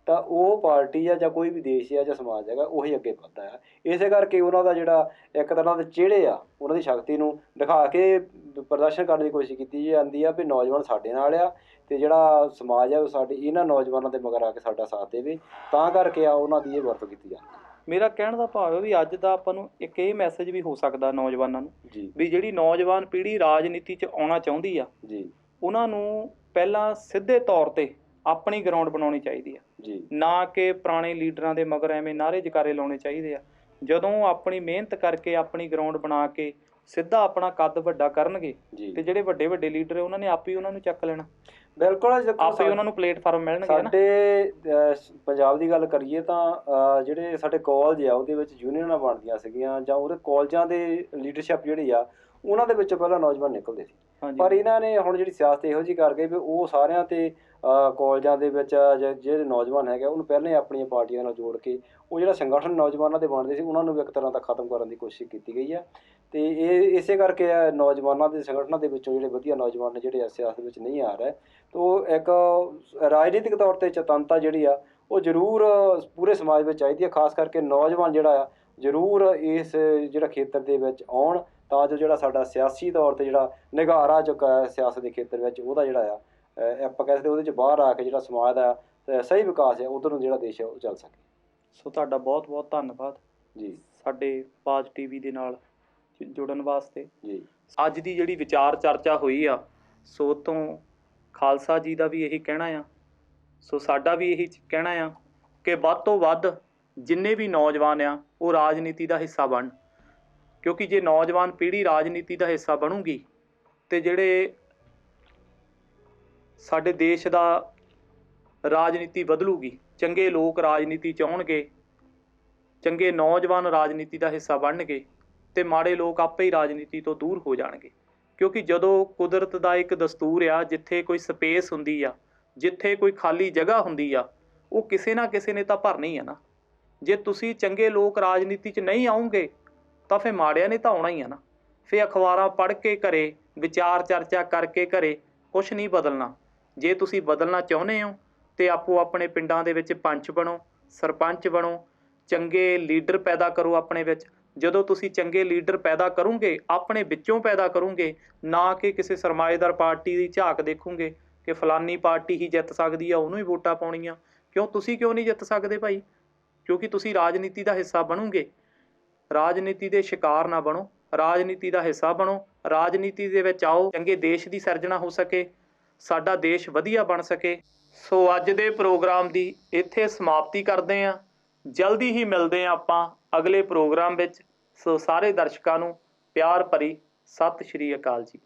ਤਾਂ ਉਹ ਪਾਰਟੀ ਆ ਜਾਂ ਕੋਈ ਵੀ ਦੇਸ਼ ਆ ਜਾਂ ਸਮਾਜ ਹੈਗਾ, ਉਹੀ ਅੱਗੇ ਵੱਧਦਾ ਆ। ਇਸੇ ਕਰਕੇ ਉਹਨਾਂ ਦਾ ਜਿਹੜਾ ਇੱਕ ਤਰ੍ਹਾਂ ਦੇ ਚਿਹੜੇ ਆ, ਉਹਨਾਂ ਦੀ ਸ਼ਕਤੀ ਨੂੰ ਦਿਖਾ ਕੇ ਪ੍ਰਦਰਸ਼ਨ ਕਰਨ ਦੀ ਕੋਸ਼ਿਸ਼ ਕੀਤੀ ਜਾਂਦੀ ਆ ਵੀ ਨੌਜਵਾਨ ਸਾਡੇ ਨਾਲ ਆ ਤੇ ਜਿਹੜਾ ਸਮਾਜ ਆ ਉਹ ਸਾਡੇ, ਇਹਨਾਂ ਨੌਜਵਾਨਾਂ ਦੇ ਮਗਰ ਆ ਕੇ ਸਾਡਾ ਸਾਥ ਦੇਵੇ। ਤਾਂ ਕਰਕੇ ਆ ਉਹਨਾਂ ਦੀ ਇਹ ਵਰਤੋਂ ਕੀਤੀ ਜਾਂਦੀ ਮੇਰਾ ਕਹਿਣ ਦਾ ਭਾਵ ਹੈ ਵੀ ਅੱਜ ਦਾ ਆਪਾਂ ਨੂੰ ਇੱਕ ਇਹ ਮੈਸੇਜ ਵੀ ਹੋ ਸਕਦਾ ਨੌਜਵਾਨਾਂ ਨੂੰ ਵੀ ਜਿਹੜੀ ਨੌਜਵਾਨ ਪੀੜ੍ਹੀ ਰਾਜਨੀਤੀ 'ਚ ਆਉਣਾ ਚਾਹੁੰਦੀ ਆ ਜੀ। ਉਹਨਾਂ ਨੂੰ ਪਹਿਲਾਂ ਸਿੱਧੇ ਤੌਰ ਤੇ ਆਪਣੀ ਗਰਾਊਂਡ ਬਣਾਉਣੀ ਚਾਹੀਦੀ ਆ। ਜੀ। ਨਾ ਕਿ ਪੁਰਾਣੇ ਲੀਡਰਾਂ ਦੇ ਮਗਰ ਐਵੇਂ ਨਾਰੇ ਜਕਾਰੇ ਲਾਉਣੇ ਚਾਹੀਦੇ ਆ। ਜਦੋਂ ਆਪਣੀ ਮਿਹਨਤ ਕਰਕੇ ਆਪਣੀ ਗਰਾਊਂਡ ਬਣਾ ਕੇ ਸਿੱਧਾ ਆਪਣਾ ਕੱਦ ਵੱਡਾ ਕਰਨਗੇ ਤੇ ਜਿਹੜੇ ਵੱਡੇ ਵੱਡੇ ਲੀਡਰ ਉਹਨਾਂ ਨੇ ਆਪੇ ਉਹਨਾਂ ਨੂੰ ਚੱਕ ਲੈਣਾ। ਬਿਲਕੁਲ ਆਪੇ ਉਹਨਾਂ ਨੂੰ ਪਲੇਟਫਾਰਮ ਮਿਲਣਗੇ ਨਾ? ਸਾਡੇ ਪੰਜਾਬ ਦੀ ਗੱਲ ਕਰੀਏ ਤਾਂ ਜਿਹੜੇ ਸਾਡੇ ਕਾਲਜ ਆ ਉਹਦੇ ਵਿੱਚ ਯੂਨੀਅਨਾਂ ਬਣਦੀਆਂ ਸੀਗੀਆਂ ਜਾਂ ਉਹਦੇ ਕਾਲਜਾਂ ਦੇ ਲੀਡਰਸ਼ਿਪ ਜਿਹੜੀ ਆ ਉਹਨਾਂ ਦੇ ਵਿੱਚੋਂ ਪਹਿਲਾਂ ਨੌਜਵਾਨ ਨਿਕਲਦੇ ਸੀ। ਪਰ ਇਹਨਾਂ ਨੇ ਹੁਣ ਜਿਹੜੀ ਸਿਆਸਤ ਇਹੋ ਜੀ ਕਰ ਗਏ ਵੀ ਉਹ ਸਾਰਿਆਂ ਤੇ ਕਾਲਜਾਂ ਦੇ ਵਿੱਚ ਜਿਹੜੇ ਨੌਜਵਾਨ ਹੈਗੇ ਆ, ਉਹਨੂੰ ਪਹਿਲਾਂ ਹੀ ਆਪਣੀਆਂ ਪਾਰਟੀਆਂ ਨਾਲ ਜੋੜ ਕੇ ਉਹ ਜਿਹੜਾ ਸੰਗਠਨ ਨੌਜਵਾਨਾਂ ਦੇ ਬਣਦੇ ਸੀ ਉਹਨਾਂ ਨੂੰ ਵੀ ਇੱਕ ਤਰ੍ਹਾਂ ਦਾ ਖਤਮ ਕਰਨ ਦੀ ਕੋਸ਼ਿਸ਼ ਕੀਤੀ ਗਈ ਹੈ ਤੇ ਇਹ ਇਸੇ ਕਰਕੇ ਨੌਜਵਾਨਾਂ ਦੇ ਸੰਗਠਨਾਂ ਦੇ ਵਿੱਚੋਂ ਜਿਹੜੇ ਵਧੀਆ ਨੌਜਵਾਨ ਨੇ ਜਿਹੜੇ ਆ ਸਿਆਸਤ ਵਿੱਚ ਨਹੀਂ ਆ ਰਹੇ ਤੋ ਇੱਕ ਰਾਜਨੀਤਿਕ ਤੌਰ ਤੇ ਚੇਤਨਤਾ ਜਿਹੜੀ ਆ ਉਹ ਜ਼ਰੂਰ ਪੂਰੇ ਸਮਾਜ ਵਿੱਚ ਚਾਹੀਦੀ ਹੈ ਖਾਸ ਕਰਕੇ ਨੌਜਵਾਨ ਜਿਹੜਾ ਆ ਜ਼ਰੂਰ ਇਸ ਜਿਹੜਾ ਖੇਤਰ ਦੇ ਵਿੱਚ ਆਉਣ ਤਾਂ ਜੋ ਜਿਹੜਾ ਸਾਡਾ ਸਿਆਸੀ ਤੌਰ ਤੇ ਜਿਹੜਾ ਨਿਗਾਰ ਆ ਚੁੱਕਾ ਹੈ ਸਿਆਸਤ ਦੇ ਖੇਤਰ ਵਿੱਚ ਉਹਦਾ ਜਿਹੜਾ ਆ ਆਪਾਂ ਕਹਿੰਦੇ ਉਹਦੇ ਚ ਬਾਹਰ ਆ ਕੇ ਜਿਹੜਾ ਸਮਾਜ ਦਾ ਸਹੀ ਵਿਕਾਸ ਹੈ ਉਧਰ ਨੂੰ ਜਿਹੜਾ ਦੇਸ਼ ਹੈ ਉਹ ਚੱਲ ਸਕੇ। ਸੋ ਤੁਹਾਡਾ ਬਹੁਤ ਬਹੁਤ ਧੰਨਵਾਦ। ਜੀ। ਸਾਡੇ ਬਾਜ ਟੀਵੀ ਦੇ ਨਾਲ ਜੁੜਨ ਵਾਸਤੇ। ਜੀ। ਅੱਜ ਦੀ ਜਿਹੜੀ ਵਿਚਾਰ ਚਰਚਾ ਹੋਈ ਆ ਸੋ ਤੋਂ ਖਾਲਸਾ ਜੀ ਦਾ ਵੀ ਇਹੀ ਕਹਿਣਾ ਆ। ਸੋ ਸਾਡਾ ਵੀ ਇਹੀ ਕਹਿਣਾ ਆ ਕਿ ਵੱਧ ਤੋਂ ਵੱਧ ਜਿੰਨੇ ਵੀ ਨੌਜਵਾਨ ਆ ਉਹ ਰਾਜਨੀਤੀ ਦਾ ਹਿੱਸਾ ਬਣ। ਕਿਉਂਕਿ ਜੇ ਨੌਜਵਾਨ ਪੀੜ੍ਹੀ ਰਾਜਨੀਤੀ ਦਾ ਹਿੱਸਾ ਬਣੂਗੀ ਤੇ ਜਿਹੜੇ ਸਾਡੇ ਦੇਸ਼ ਦਾ ਰਾਜਨੀਤੀ ਬਦਲੂਗੀ ਚੰਗੇ ਲੋਕ ਰਾਜਨੀਤੀ ਚ ਆਉਣਗੇ। ਚੰਗੇ ਨੌਜਵਾਨ ਰਾਜਨੀਤੀ ਦਾ ਹਿੱਸਾ ਬਣਨਗੇ ਤੇ ਮਾੜੇ ਲੋਕ ਆਪੇ ਹੀ ਰਾਜਨੀਤੀ ਤੋਂ ਦੂਰ ਹੋ ਜਾਣਗੇ। ਕਿਉਂਕਿ ਜਦੋਂ ਕੁਦਰਤ ਦਾ ਇੱਕ ਦਸਤੂਰ ਆ, ਜਿੱਥੇ ਕੋਈ ਸਪੇਸ ਹੁੰਦੀ ਆ, ਜਿੱਥੇ ਕੋਈ ਖਾਲੀ ਜਗ੍ਹਾ ਹੁੰਦੀ ਆ, ਉਹ ਕਿਸੇ ਨਾ ਕਿਸੇ ਨੇ ਤਾਂ ਭਰਨੀ ਆ ਨਾ। ਜੇ ਤੁਸੀਂ ਚੰਗੇ ਲੋਕ ਰਾਜਨੀਤੀ 'ਚ ਨਹੀਂ ਆਉਂਗੇ, ਤਾਂ ਫੇ ਮਾੜਿਆਂ ਨੇ ਤਾਂ ਆਉਣਾ ਹੀ ਆ ਨਾ। ਫੇ ਅਖਬਾਰਾਂ ਪੜ੍ਹ ਕੇ ਘਰੇ, ਵਿਚਾਰ ਚਰਚਾ ਕਰਕੇ ਘਰੇ ਕੁਝ ਨਹੀਂ ਬਦਲਣਾ। ਜੇ ਤੁਸੀਂ ਬਦਲਣਾ ਚਾਹੁੰਦੇ ਹੋ, ਤੇ ਆਪੋ ਆਪਣੇ ਪਿੰਡਾਂ ਦੇ ਵਿੱਚ ਪੰਚ ਬਣੋ, ਸਰਪੰਚ ਬਣੋ, ਚੰਗੇ ਲੀਡਰ ਪੈਦਾ ਕਰੋ ਆਪਣੇ ਵਿੱਚ। ਜਦੋਂ ਤੁਸੀਂ ਚੰਗੇ ਲੀਡਰ ਪੈਦਾ ਕਰੋਗੇ, ਆਪਣੇ ਵਿੱਚੋਂ ਪੈਦਾ ਕਰੋਗੇ, ਨਾ ਕਿ ਕਿਸੇ ਸਰਮਾਏਦਾਰ ਪਾਰਟੀ ਦੀ ਝਾਕ ਦੇਖੋਗੇ ਕਿ ਫਲਾਨੀ ਪਾਰਟੀ ਹੀ ਜਿੱਤ ਸਕਦੀ ਆ, ਉਹਨੂੰ ਹੀ ਵੋਟਾਂ ਪਾਉਣੀਆਂ। ਕਿਉਂ, ਤੁਸੀਂ ਕਿਉਂ ਨਹੀਂ ਜਿੱਤ ਸਕਦੇ ਭਾਈ? ਕਿਉਂਕਿ ਤੁਸੀਂ ਰਾਜਨੀਤੀ ਦਾ ਹਿੱਸਾ ਬਣੋਗੇ। ਰਾਜਨੀਤੀ ਦੇ ਸ਼ਿਕਾਰ ਨਾ ਬਣੋ। ਰਾਜਨੀਤੀ ਦਾ ਹਿੱਸਾ ਬਣੋ। ਰਾਜਨੀਤੀ ਦੇ ਵਿੱਚ ਆਓ, ਚੰਗੇ ਦੇਸ਼ ਦੀ ਸਿਰਜਣਾ ਹੋ ਸਕੇ। ਸਾਡਾ ਦੇਸ਼ ਵਧੀਆ ਬਣ ਸਕੇ। ਸੋ ਅੱਜ ਦੇ ਪ੍ਰੋਗਰਾਮ ਦੀ ਇੱਥੇ ਸਮਾਪਤੀ ਕਰਦੇ ਹਾਂ। ਜਲਦੀ ਹੀ ਮਿਲਦੇ ਹਾਂ ਆਪਾਂ ਅਗਲੇ ਪ੍ਰੋਗਰਾਮ ਵਿੱਚ। ਸੋ ਸਾਰੇ ਦਰਸ਼ਕਾਂ ਨੂੰ ਪਿਆਰ ਭਰੀ ਸਤਿ ਸ਼੍ਰੀ ਅਕਾਲ ਜੀ।